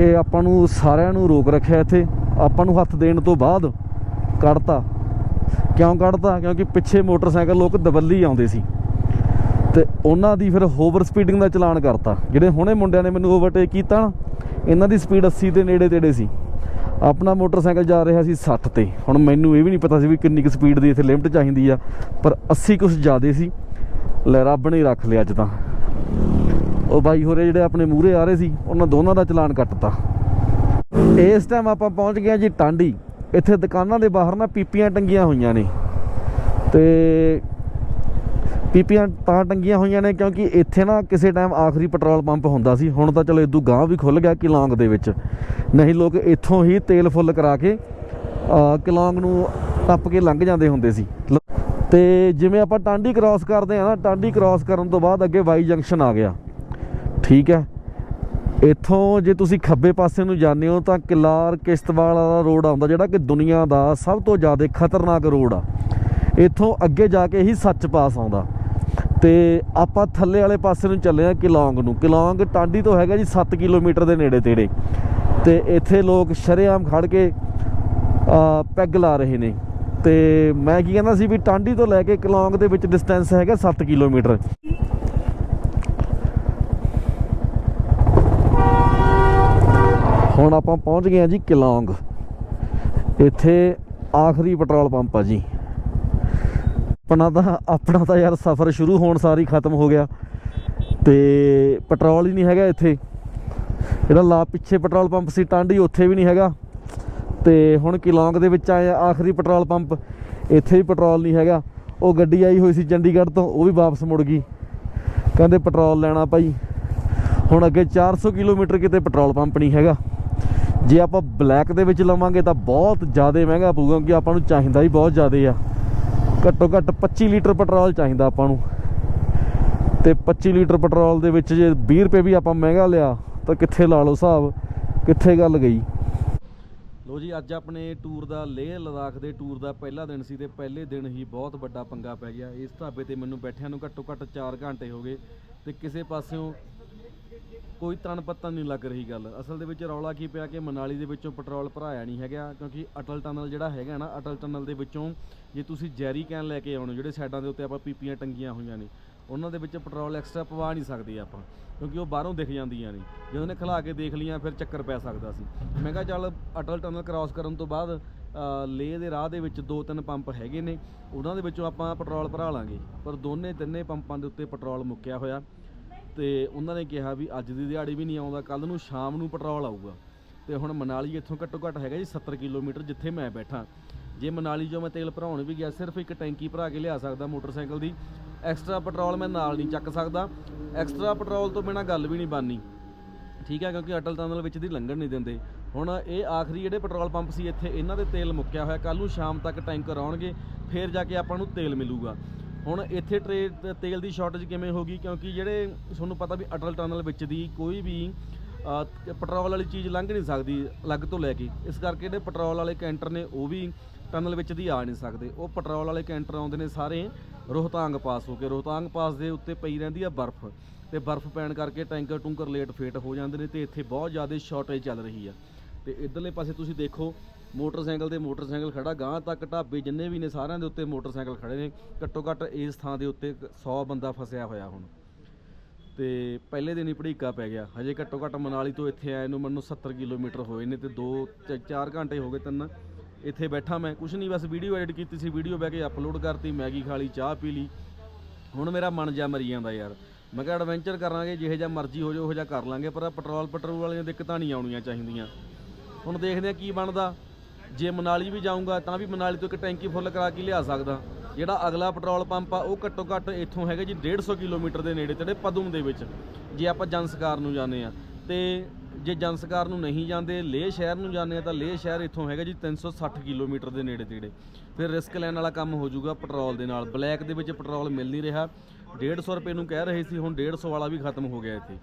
ਇਹ ਆਪਾਂ ਨੂੰ ਸਾਰਿਆਂ ਨੂੰ ਰੋਕ ਰੱਖਿਆ ਇੱਥੇ। ਆਪਾਂ ਨੂੰ ਹੱਥ ਦੇਣ ਤੋਂ ਬਾਅਦ ਕੱਢਤਾ। ਕਿਉਂ ਕੱਢਤਾ? ਕਿਉਂਕਿ ਪਿੱਛੇ ਮੋਟਰਸਾਈਕਲ ਲੋਕ ਦਬੱਲੀ ਆਉਂਦੇ ਸੀ। ਤੇ ਉਹਨਾਂ ਦੀ ਫਿਰ ਓਵਰ ਸਪੀਡਿੰਗ ਦਾ ਚਲਾਨ ਕਰਤਾ। ਜਿਹੜੇ ਹੁਣੇ ਮੁੰਡਿਆਂ ਨੇ ਮੈਨੂੰ ਓਵਰਟੇਕ ਕੀਤਾ ਨਾ, ਇਹਨਾਂ ਦੀ ਸਪੀਡ 80 ਦੇ ਨੇੜੇ ਤੇੜੇ ਸੀ। ਆਪਣਾ ਮੋਟਰਸਾਈਕਲ ਜਾ ਰਿਹਾ ਸੀ 60 ਤੇ। ਹੁਣ ਮੈਨੂੰ ਇਹ ਵੀ ਨਹੀਂ ਪਤਾ ਸੀ ਵੀ ਕਿੰਨੀ ਕੁ ਸਪੀਡ ਦੀ ਇੱਥੇ ਲਿਮਟ ਚਾਹੀਦੀ ਆ। ਪਰ 80 ਕੁਛ ਜ਼ਿਆਦਾ ਸੀ। ਲੈ ਰੱਬ ਨੇ ਰੱਖ ਲਿਆ ਅੱਜ ਤਾਂ। ਉਹ ਬਾਈ ਹੋਰੇ ਜਿਹੜੇ ਆਪਣੇ ਮੂਹਰੇ ਆ ਰਹੇ ਸੀ ਉਹਨਾਂ ਦੋਨਾਂ ਦਾ ਚਲਾਨ ਕੱਟਤਾ। ਇਸ ਟਾਈਮ ਆਪਾਂ ਪਹੁੰਚ ਗਏ ਹਾਂ ਜੀ ਟਾਂਡੀ। ਇੱਥੇ ਦੁਕਾਨਾਂ ਦੇ ਬਾਹਰ ਨਾ ਪੀਪੀਆਂ ਟੰਗੀਆਂ ਹੋਈਆਂ ਨੇ। ਤੇ ਪੀਪੀਆਂ ਤਾਂ ਟੰਗੀਆਂ ਹੋਈਆਂ ਨੇ ਕਿਉਂਕਿ ਇੱਥੇ ਨਾ ਕਿਸੇ ਟਾਈਮ ਆਖਰੀ ਪੈਟਰੋਲ ਪੰਪ ਹੁੰਦਾ ਸੀ। ਹੁਣ ਤਾਂ ਚਲੋ ਇਦੋਂ ਗਾਂਹ ਵੀ ਖੁੱਲ ਗਿਆ ਕਿਲੌਂਗ ਦੇ ਵਿੱਚ। ਨਹੀਂ ਲੋਕ ਇੱਥੋਂ ਹੀ ਤੇਲ ਫੁੱਲ ਕਰਾ ਕੇ ਅਹ, ਨੂੰ ਟੱਪ ਕੇ ਲੰਘ ਜਾਂਦੇ ਹੁੰਦੇ ਸੀ। ਲ- ਤੇ ਜਿਵੇਂ ਆਪਾਂ ਟਾਂਡੀ ਕ੍ਰਾਸ ਕਰਦੇ ਆ ਨਾ ਟਾਂਡੀ ਕ੍ਰਾਸ ਕਰਨ ਤੋਂ ਬਾਅਦ ਅੱਗੇ ਵਾਈ ਜੰਕਸ਼ਨ ਆ ਗਿਆ। ਠੀਕ ਹੈ। ਇੱਥੋਂ ਜੇ ਤੁਸੀਂ ਖੱਬੇ ਪਾਸੇ ਨੂੰ ਜਾਂਦੇ ਹੋ ਤਾਂ ਕਿਲਾਰ ਕਿਸ਼ਤਵਾੜ ਵਾਲਾ ਰੋਡ ਆਉਂਦਾ, ਜਿਹੜਾ ਕਿ ਦੁਨੀਆ ਦਾ ਸਭ ਤੋਂ ਜ਼ਿਆਦਾ ਖਤਰਨਾਕ ਰੋਡ ਆ। ਇੱਥੋਂ ਅੱਗੇ ਜਾ ਕੇ ਹੀ ਸੱਚ ਪਾਸ ਆਉਂਦਾ। ਤੇ ਆਪਾਂ ਥੱਲੇ ਵਾਲੇ ਪਾਸੇ ਨੂੰ ਚੱਲੇ ਆ ਕਿਲੌਂਗ ਨੂੰ। ਕਿਲੌਂਗ ਟਾਂਡੀ ਤੋਂ ਹੈਗਾ ਜੀ 7 ਕਿਲੋਮੀਟਰ ਦੇ ਨੇੜੇ ਤੇੜੇ। ਤੇ ਇੱਥੇ ਲੋਕ ਸ਼ਰੇਆਮ ਖੜ ਕੇ ਆ ਪੈਗ ਲਾ ਰਹੇ ਨੇ। ਤੇ ਮੈਂ ਕੀ ਕਹਿੰਦਾ ਸੀ ਵੀ ਟਾਂਡੀ ਤੋਂ ਲੈ ਕੇ ਕਿਲੌਂਗ ਦੇ ਵਿੱਚ ਡਿਸਟੈਂਸ ਹੈਗਾ 7 ਕਿਲੋਮੀਟਰ। ਹੁਣ ਆਪਾਂ ਪਹੁੰਚ ਗਏ ਆ ਜੀ ਕਿਲੌਂਗ। ਇੱਥੇ ਆਖਰੀ ਪੈਟਰੋਲ ਪੰਪ ਆ ਜੀ। ਆਪਣਾ ਤਾਂ ਆਪਣਾ ਤਾਂ ਯਾਰ ਸਫ਼ਰ ਸ਼ੁਰੂ ਹੋਣ ਸਾਰੀ ਖਤਮ ਹੋ ਗਿਆ। ਤੇ ਪੈਟਰੋਲ ਹੀ ਨਹੀਂ ਹੈਗਾ ਇੱਥੇ। ਜਿਹੜਾ ਲਾ ਪਿੱਛੇ ਪੈਟਰੋਲ ਪੰਪ ਸੀ, ਟਾਂਡੀ ਉੱਥੇ ਵੀ ਨਹੀਂ ਹੈਗਾ। ਤੇ ਹੁਣ ਕਿਲੌਂਗ ਦੇ ਵਿੱਚ ਆਇਆ ਆਖਰੀ ਪੈਟਰੋਲ ਪੰਪ। ਇੱਥੇ ਵੀ ਪੈਟਰੋਲ ਨਹੀਂ ਹੈਗਾ। ਉਹ ਗੱਡੀ ਆਈ ਹੋਈ ਸੀ ਚੰਡੀਗੜ੍ਹ ਤੋਂ, ਉਹ ਵੀ ਵਾਪਸ ਮੁੜ ਗਈ। ਕਹਿੰਦੇ ਪੈਟਰੋਲ ਲੈਣਾ ਭਾਈ। ਹੁਣ ਅੱਗੇ 400 ਕਿਲੋਮੀਟਰ ਕਿਤੇ ਪੈਟਰੋਲ ਪੰਪ ਨਹੀਂ ਹੈਗਾ। ਜੇ ਆਪਾਂ ਬਲੈਕ ਦੇ ਵਿੱਚ ਲਵਾਂਗੇ ਤਾਂ ਬਹੁਤ ਜ਼ਿਆਦਾ ਮਹਿੰਗਾ ਪਊਗਾ, ਕਿਉਂਕਿ ਆਪਾਂ ਨੂੰ ਚਾਹੀਦਾ ਹੀ ਬਹੁਤ ਜ਼ਿਆਦਾ ਆ। ਘੱਟੋ ਘੱਟ 25 ਲੀਟਰ ਪੈਟਰੋਲ ਚਾਹੀਦਾ ਆਪਾਂ ਨੂੰ। ਤੇ 25 ਲੀਟਰ ਪੈਟਰੋਲ ਦੇ ਵਿੱਚ ਜੇ 20 ਰੁਪਏ ਵੀ ਆਪਾਂ ਮਹਿੰਗਾ ਲਿਆ, ਤਾਂ ਕਿੱਥੇ ਲਾ ਲਓ ਹਿਸਾਬ? ਕਿੱਥੇ ਗੱਲ ਗਈ? ਲੋ ਜੀ, ਅੱਜ ਆਪਣੇ ਟੂਰ ਦਾ ਲੇਹ ਲਦਾਖ ਦੇ ਟੂਰ ਦਾ ਪਹਿਲਾ ਦਿਨ ਸੀ ਤੇ ਪਹਿਲੇ ਦਿਨ ਹੀ ਬਹੁਤ ਵੱਡਾ ਪੰਗਾ ਪੈ ਗਿਆ। ਇਸ ਢਾਬੇ ਤੇ ਮੈਨੂੰ ਬੈਠਿਆਂ ਨੂੰ ਘੱਟੋ ਘੱਟ 4 ਘੰਟੇ ਹੋ ਗਏ ਤੇ ਕਿਸੇ ਪਾਸਿਓਂ ਕੋਈ ਤਣ ਪੱਤਾ ਨਹੀਂ ਲੱਗ ਰਹੀ ਗੱਲ। ਅਸਲ ਦੇ ਵਿੱਚ ਰੌਲਾ ਕੀ ਪਿਆ ਕਿ ਮਨਾਲੀ ਦੇ ਵਿੱਚੋਂ ਪੈਟਰੋਲ ਭਰਾਇਆ ਨਹੀਂ ਹੈਗਾ, ਕਿਉਂਕਿ ਅਟਲ ਟਨਲ ਜਿਹੜਾ ਹੈਗਾ ਨਾ, ਅਟਲ ਟਨਲ ਦੇ ਵਿੱਚੋਂ ਜੇ ਤੁਸੀਂ ਜੈਰੀ ਕੈਨ ਲੈ ਕੇ ਆਉਣੇ, ਜਿਹੜੇ ਸਾਈਡਾਂ ਦੇ ਉੱਤੇ ਆਪਾਂ ਪੀਪੀਆਂ ਟੰਗੀਆਂ ਹੋਈਆਂ ਨੇ, ਉਹਨਾਂ ਦੇ ਵਿੱਚ ਪੈਟਰੋਲ ਐਕਸਟਰਾ ਪਵਾ ਨਹੀਂ ਸਕਦੇ ਆਪਾਂ, ਕਿਉਂਕਿ ਉਹ ਬਾਹਰੋਂ ਦਿਖ ਜਾਂਦੀਆਂ ਨੇ। ਜੇ ਉਹਨੇ ਖਲਾ ਕੇ ਦੇਖ ਲੀਆਂ ਫਿਰ ਚੱਕਰ ਪੈ ਸਕਦਾ ਸੀ। ਮੈਂ ਕਿਹਾ ਚੱਲ ਅਟਲ ਟਨਲ ਕ੍ਰਾਸ ਕਰਨ ਤੋਂ ਬਾਅਦ ਲੇਹ ਦੇ ਰਾਹ ਦੇ ਵਿੱਚ ਦੋ ਤਿੰਨ ਪੰਪ ਹੈਗੇ ਨੇ, ਉਹਨਾਂ ਦੇ ਵਿੱਚੋਂ ਆਪਾਂ ਪੈਟਰੋਲ ਭਰਾ ਲਾਂਗੇ। ਪਰ ਦੋਨੇ ਤਿੰਨੇ ਪੰਪਾਂ ਦੇ ਉੱਤੇ ਪੈਟਰੋਲ ਮੁੱਕਿਆ ਹੋਇਆ। ਤੇ ਉਹਨਾਂ ਨੇ ਕਿਹਾ ਵੀ ਅੱਜ ਦੀ ਦਿਹਾੜੀ ਵੀ ਨਹੀਂ ਆਉਂਦਾ ਕੱਲ ਨੂੰ ਸ਼ਾਮ ਨੂੰ ਪੈਟਰੋਲ ਆਊਗਾ। ਤੇ ਹੁਣ ਮਨਾਲੀ ਇੱਥੋਂ ਘੱਟੋ ਘੱਟ ਹੈਗਾ ਜੀ 70 ਕਿਲੋਮੀਟਰ ਜਿੱਥੇ ਮੈਂ ਬੈਠਾ। ਜੇ ਮਨਾਲੀ ਜੋ ਮੈਂ ਤੇਲ ਭਰਾਉਣ ਵੀ ਗਿਆ, ਸਿਰਫ ਇੱਕ ਟੈਂਕੀ ਭਰਾ ਕੇ ਲਿਆ ਸਕਦਾ ਮੋਟਰਸਾਈਕਲ ਦੀ। ਐਕਸਟਰਾ ਪੈਟਰੋਲ ਮੈਂ ਨਾਲ ਨਹੀਂ ਚੱਕ ਸਕਦਾ। ਐਕਸਟਰਾ ਪੈਟਰੋਲ ਤੋਂ ਬਿਨਾ ਗੱਲ ਵੀ ਨਹੀਂ ਬਣਨੀ। ਠੀਕ ਹੈ, ਕਿਉਂਕਿ ਅਟਲ ਟਨਲ ਵਿੱਚ ਦੀ ਲੰਘਣ ਨਹੀਂ ਦਿੰਦੇ। ਹੁਣ ਇਹ ਆਖਰੀ ਜਿਹੜੇ ਪੈਟਰੋਲ ਪੰਪ ਸੀ ਇੱਥੇ, ਇਹਨਾਂ ਦੇ ਤੇਲ ਮੁੱਕਿਆ ਹੋਇਆ। ਕੱਲ ਨੂੰ ਸ਼ਾਮ ਤੱਕ ਟੈਂਕਰ ਆਉਣਗੇ, ਫਿਰ ਜਾ ਕੇ ਆਪਾਂ ਨੂੰ ਤੇਲ ਮਿਲੂਗਾ। ਹੁਣ ਇੱਥੇ ਟਰੇ ਤੇਲ ਦੀ ਸ਼ਾਰਟੇਜ ਕਿਵੇਂ ਹੋ ਗਈ? ਕਿਉਂਕਿ ਜਿਹੜੇ ਤੁਹਾਨੂੰ ਪਤਾ ਵੀ ਅਟਲ ਟਨਲ ਵਿੱਚ ਦੀ ਕੋਈ ਵੀ ਪੈਟਰੋਲ ਵਾਲੀ ਚੀਜ਼ ਲੰਘ ਨਹੀਂ ਸਕਦੀ, ਅਲੱਗ ਤੋਂ ਲੈ ਕੇ। ਇਸ ਕਰਕੇ ਜਿਹੜੇ ਪੈਟਰੋਲ ਵਾਲੇ ਕੈਂਟਰ ਨੇ, ਉਹ ਵੀ ਟਨਲ ਵਿੱਚ ਦੀ ਆ ਨਹੀਂ ਸਕਦੇ। ਉਹ ਪੈਟਰੋਲ ਵਾਲੇ ਕੈਂਟਰ ਆਉਂਦੇ ਨੇ ਸਾਰੇ ਰੋਹਤਾਂਗ ਪਾਸ ਹੋ ਕੇ। ਰੋਹਤਾਂਗ ਪਾਸ ਦੇ ਉੱਤੇ ਪਈ ਰਹਿੰਦੀ ਆ ਬਰਫ਼। ਤੇ ਬਰਫ਼ ਪੈਣ ਕਰਕੇ ਟੈਂਕਰ ਟੂੰਕਰ ਲੇਟ ਫੇਟ ਹੋ ਜਾਂਦੇ ਨੇ ਤੇ ਇੱਥੇ ਬਹੁਤ ਜ਼ਿਆਦਾ ਸ਼ਾਰਟੇਜ ਚੱਲ ਰਹੀ ਆ। ਤੇ ਇਧਰਲੇ ਪਾਸੇ ਤੁਸੀਂ ਦੇਖੋ ਮੋਟਰਸਾਈਕਲ ਤੇ ਮੋਟਰਸਾਈਕਲ ਖੜਾ ਗਾਂ ਤੱਕ ਢਾਬੇ ਜਿੰਨੇ ਵੀ ਨੇ ਸਾਰਿਆਂ ਦੇ ਉੱਤੇ ਮੋਟਰਸਾਈਕਲ ਖੜੇ ਨੇ। ਘੱਟੋ ਘੱਟ ਇਸ ਥਾਂ ਦੇ ਉੱਤੇ 100 ਬੰਦਾ ਫਸਿਆ ਹੋਇਆ ਹੁਣ। ਤੇ ਪਹਿਲੇ ਦਿਨ ਹੀ ਭੜੀਕਾ ਪੈ ਗਿਆ। ਹਜੇ ਘੱਟੋ ਘੱਟ ਮਨਾਲੀ ਤੋਂ ਇੱਥੇ ਆਏ ਨੂੰ ਮੈਨੂੰ 70 ਕਿਲੋਮੀਟਰ ਹੋਏ ਨੇ ਤੇ 2 4 ਘੰਟੇ ਹੋ ਗਏ ਤਿੰਨ। ਇੱਥੇ ਬੈਠਾ ਮੈਂ, ਕੁਛ ਨਹੀਂ, ਬਸ ਵੀਡੀਓ ਐਡਿਟ ਕੀਤੀ ਸੀ, ਵੀਡੀਓ ਬਹਿ ਕੇ ਅਪਲੋਡ ਕਰਤੀ, ਮੈਗੀ ਖਾ ਲਈ, ਚਾਹ ਪੀ ਲਈ। ਹੁਣ ਮੇਰਾ ਮਨ ਜਾ ਮਰੀ ਜਾਂਦਾ ਯਾਰ। ਮੈਂ ਕਿਹਾ ਐਡਵੈਂਚਰ ਕਰਾਂਗੇ, ਜਿਹੇ ਜਿਹਾ ਮਰਜ਼ੀ ਹੋ ਜਾਓ, ਉਹ ਜਿਹਾ ਕਰ ਲਾਂਗੇ, ਪਰ ਆਹ ਪੈਟਰੋਲ ਪੈਟਰੋਲ ਵਾਲੀਆਂ ਦਿੱਕਤਾਂ ਨਹੀਂ ਆਉਣੀਆਂ ਚਾਹੀਦੀਆਂ। ਹੁਣ ਦੇਖਦੇ ਆ ਕੀ ਬਣਦਾ। ਜੇ ਮਨਾਲੀ ਵੀ ਜਾਊਂਗਾ ਤਾਂ ਵੀ ਮਨਾਲੀ ਤੋਂ ਇੱਕ ਟੈਂਕੀ ਫੁੱਲ ਕਰਾ ਕੇ ਲਿਆ ਸਕਦਾ। ਜਿਹੜਾ ਅਗਲਾ ਪੈਟਰੋਲ ਪੰਪ ਆ, ਉਹ ਘੱਟੋ ਘੱਟ ਇੱਥੋਂ ਹੈਗਾ ਜੀ 150 ਕਿਲੋਮੀਟਰ ਦੇ ਨੇੜੇ ਤੇੜੇ ਪਦਮ ਦੇ ਵਿੱਚ। ਜੇ ਆਪਾਂ ਜੰਸਕਾਰ ਨੂੰ ਜਾਂਦੇ ਆ, ਤੇ ਜੇ ਜੰਸਕਾਰ ਨੂੰ ਨਹੀਂ ਜਾਂਦੇ, ਲੇਹ ਸ਼ਹਿਰ ਨੂੰ ਜਾਂਦੇ ਆ, ਤਾਂ ਲੇਹ ਸ਼ਹਿਰ ਇੱਥੋਂ ਹੈਗਾ ਜੀ 360 ਕਿਲੋਮੀਟਰ ਦੇ ਨੇੜੇ ਤੇੜੇ। ਫਿਰ ਰਿਸਕ ਲੈਣ ਵਾਲਾ ਕੰਮ ਹੋ ਜਾਊਗਾ ਪੈਟਰੋਲ ਦੇ ਨਾਲ। ਬਲੈਕ ਦੇ ਵਿੱਚ ਪੈਟਰੋਲ ਮਿਲ ਨਹੀਂ ਰਿਹਾ। 150 ਰੁਪਏ ਨੂੰ ਕਹਿ ਰਹੇ ਸੀ, ਹੁਣ 150 ਵਾਲਾ ਵੀ ਖਤਮ ਹੋ ਗਿਆ ਇੱਥੇ।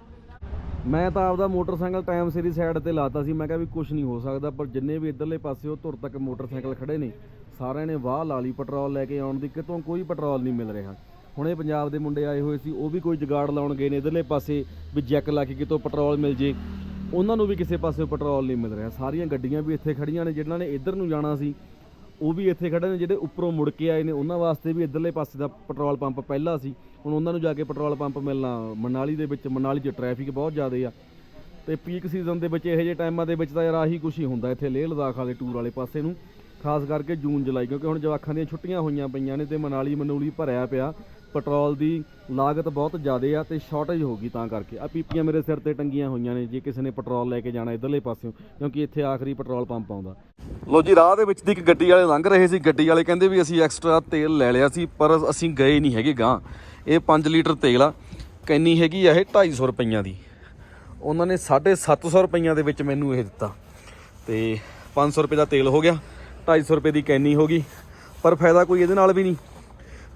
ਮੈਂ ਤਾਂ ਆਪਦਾ ਮੋਟਰਸਾਈਕਲ ਟਾਈਮ ਸੀਰੀ ਸਾਈਡ ਤੇ ਲਾਤਾ ਸੀ। ਮੈਂ ਕਿਹਾ ਵੀ ਕੁਝ ਨਹੀਂ ਹੋ ਸਕਦਾ, ਪਰ ਜਿੰਨੇ ਵੀ ਇਧਰਲੇ ਪਾਸੇ ਉਹ ਧੁਰ ਤੱਕ ਮੋਟਰਸਾਈਕਲ ਖੜੇ ਨੇ, ਸਾਰਿਆਂ ਨੇ ਵਾਹ ਲਾ ਲਈ ਪੈਟਰੋਲ ਲੈ ਕੇ ਆਉਣ ਦੀ, ਕਿਤੋਂ ਕੋਈ ਪੈਟਰੋਲ ਨਹੀਂ ਮਿਲ ਰਿਹਾ। ਹੁਣੇ ਪੰਜਾਬ ਦੇ ਮੁੰਡੇ ਆਏ ਹੋਏ ਸੀ, ਉਹ ਵੀ ਕੋਈ ਜਗਾੜ ਲਾਉਣ ਗਏ ਨੇ ਇਧਰਲੇ ਪਾਸੇ, ਵੀ ਜੈਕ ਲਾ ਕੇ ਕਿਤੋਂ ਪੈਟਰੋਲ ਮਿਲ ਜੇ। ਉਹਨਾਂ ਨੂੰ ਵੀ ਕਿਸੇ ਪਾਸੇ ਪੈਟਰੋਲ ਨਹੀਂ ਮਿਲ ਰਿਹਾ। ਸਾਰੀਆਂ ਗੱਡੀਆਂ ਵੀ ਇੱਥੇ ਖੜੀਆਂ ਨੇ, ਜਿਨ੍ਹਾਂ ਨੇ ਇੱਧਰ ਨੂੰ ਜਾਣਾ ਸੀ, ਉਹ ਵੀ ਇੱਥੇ ਖੜੇ ਨੇ, ਜਿਹੜੇ ਉੱਪਰੋਂ ਮੁੜ ਕੇ ਆਏ ਨੇ, ਉਹਨਾਂ ਵਾਸਤੇ ਵੀ ਇਧਰਲੇ ਪਾਸੇ ਦਾ ਪੈਟਰੋਲ ਪੰਪ ਪਹਿਲਾ ਸੀ। ਹੁਣ ਉਹਨਾਂ ਨੂੰ ਜਾ ਕੇ ਪੈਟਰੋਲ ਪੰਪ ਮਿਲਣਾ, ਮਨਾਲੀ ਦੇ ਵਿੱਚ, ਮਨਾਲੀ 'ਚ ਟ੍ਰੈਫਿਕ ਬਹੁਤ ਜ਼ਿਆਦਾ ਆ। ਤੇ ਪੀਕ ਸੀਜ਼ਨ ਦੇ ਵਿੱਚ ਇਹੋ ਜਿਹੇ ਟਾਈਮਾਂ ਦੇ ਵਿੱਚ ਤਾਂ ਯਾਰ ਆਹੀ ਕੁਛ ਹੀ ਹੁੰਦਾ ਇੱਥੇ, ਲੇਹ ਲਦਾਖ ਵਾਲੇ ਟੂਰ ਵਾਲੇ ਪਾਸੇ ਨੂੰ, ਖਾਸ ਕਰਕੇ ਜੂਨ, ਜੁਲਾਈ, ਕਿਉਂਕਿ ਹੁਣ ਜਵਾਖਾਂ ਦੀਆਂ ਛੁੱਟੀਆਂ ਹੋਈਆਂ ਪਈਆਂ ਨੇ ਤੇ ਮਨਾਲੀ ਮਨੂਲੀ ਭਰਿਆ ਪਿਆ, ਪੈਟਰੋਲ ਦੀ ਲਾਗਤ ਬਹੁਤ ਜ਼ਿਆਦਾ ਆ ਤੇ ਸ਼ਾਰਟੇਜ ਹੋ ਗਈ ਤਾਂ ਕਰਕੇ। ਆ ਪੀਪੀਆਂ ਮੇਰੇ ਸਿਰ ਤੇ ਟੰਗੀਆਂ ਹੋਈਆਂ ਨੇ, ਜੇ ਕਿਸੇ ਨੇ ਪੈਟਰੋਲ ਲੈ ਕੇ ਜਾਣਾ ਇਧਰਲੇ ਪਾਸਿਓਂ, ਕਿਉਂਕਿ ਇੱਥੇ ਆਖਰੀ ਪੈਟਰੋਲ ਪੰਪ ਆਉਂਦਾ। ਲੋ ਜੀ, ਰਾਹ ਦੇ ਵਿੱਚ ਦੀ ਇੱਕ ਗੱਡੀ ਵਾਲੇ ਲੰਘ ਰਹੇ ਸੀ, ਗੱਡੀ ਵਾਲੇ ਕਹਿੰਦੇ ਵੀ ਅਸੀਂ ਐਕਸਟਰਾ ਤੇਲ ਲੈ ਲਿਆ ਸੀ, ਪਰ ਅਸੀਂ ਗਏ ਨਹੀਂ ਹੈਗੇ ਗਾਂ ਇਹ 5 ਲੀਟਰ ਤੇਲ ਆ, ਕੈਨੀ ਹੈਗੀ ਆ ਇਹ 250 ਰੁਪਈਆਂ ਦੀ। ਉਹਨਾਂ ਨੇ 750 ਰੁਪਈਆਂ ਦੇ ਵਿੱਚ ਮੈਨੂੰ ਇਹ ਦਿੱਤਾ। ਤੇ 500 ਰੁਪਏ ਦਾ ਤੇਲ ਹੋ ਗਿਆ 250 ਰੁਪਏ ਦੀ ਕੈਨੀ ਹੋ ਗਈ, ਪਰ ਫਾਇਦਾ ਕੋਈ ਇਹਦੇ ਨਾਲ ਵੀ ਨਹੀਂ।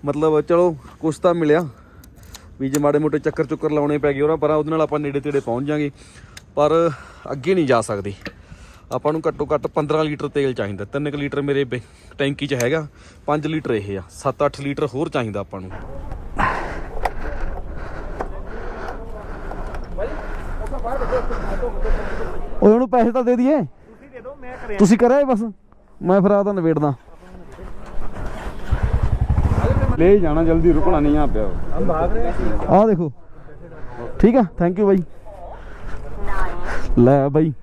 ਮਤਲਬ ਚਲੋ, ਕੁਛ ਤਾਂ ਮਿਲਿਆ, ਵੀ ਜੇ ਮਾੜੇ ਮੋਟੇ ਚੱਕਰ ਚੁੱਕਰ ਲਾਉਣੇ ਪੈ ਗਏ ਉਹਨਾਂ ਪਰ, ਉਹਦੇ ਨਾਲ ਆਪਾਂ ਨੇੜੇ ਤੇੜੇ ਪਹੁੰਚ ਜਾਾਂਗੇ। ਪਰ ਅੱਗੇ ਨਹੀਂ ਜਾ ਸਕਦੇ। ਆਪਾਂ ਨੂੰ ਘੱਟੋ ਘੱਟ 15 ਲੀਟਰ ਤੇਲ ਚਾਹੀਦਾ। 3 ਲੀਟਰ ਮੇਰੇ ਬੇ- ਟੈਂਕੀ 'ਚ ਹੈਗਾ 5 ਲੀਟਰ ਇਹ ਆ 7-8 ਲੀਟਰ ਹੋਰ ਚਾਹੀਦਾ ਆਪਾਂ ਨੂੰ ਉਹ ਉਹਨੂੰ ਪੈਸੇ ਤਾਂ ਦੇ ਦਈਏ। ਤੁਸੀਂ ਦੇ ਦਿਓ ਮੈਂ ਕਰਿਆ। ਤੁਸੀਂ ਕਰਿਆ ਬਸ। ਮੈਂ ਫਿਰ ਆਦਾ ਨਵੇੜਦਾ ਲੈ ਜਾਣਾ ਜਲਦੀ ਰੁਕਣਾ ਨਹੀਂ ਆ ਪਿਆ। ਆਹ ਦੇਖੋ। ਠੀਕ ਆ ਥੈਂਕ ਯੂ ਬਾਈ। ਲੈ ਬਾਈ।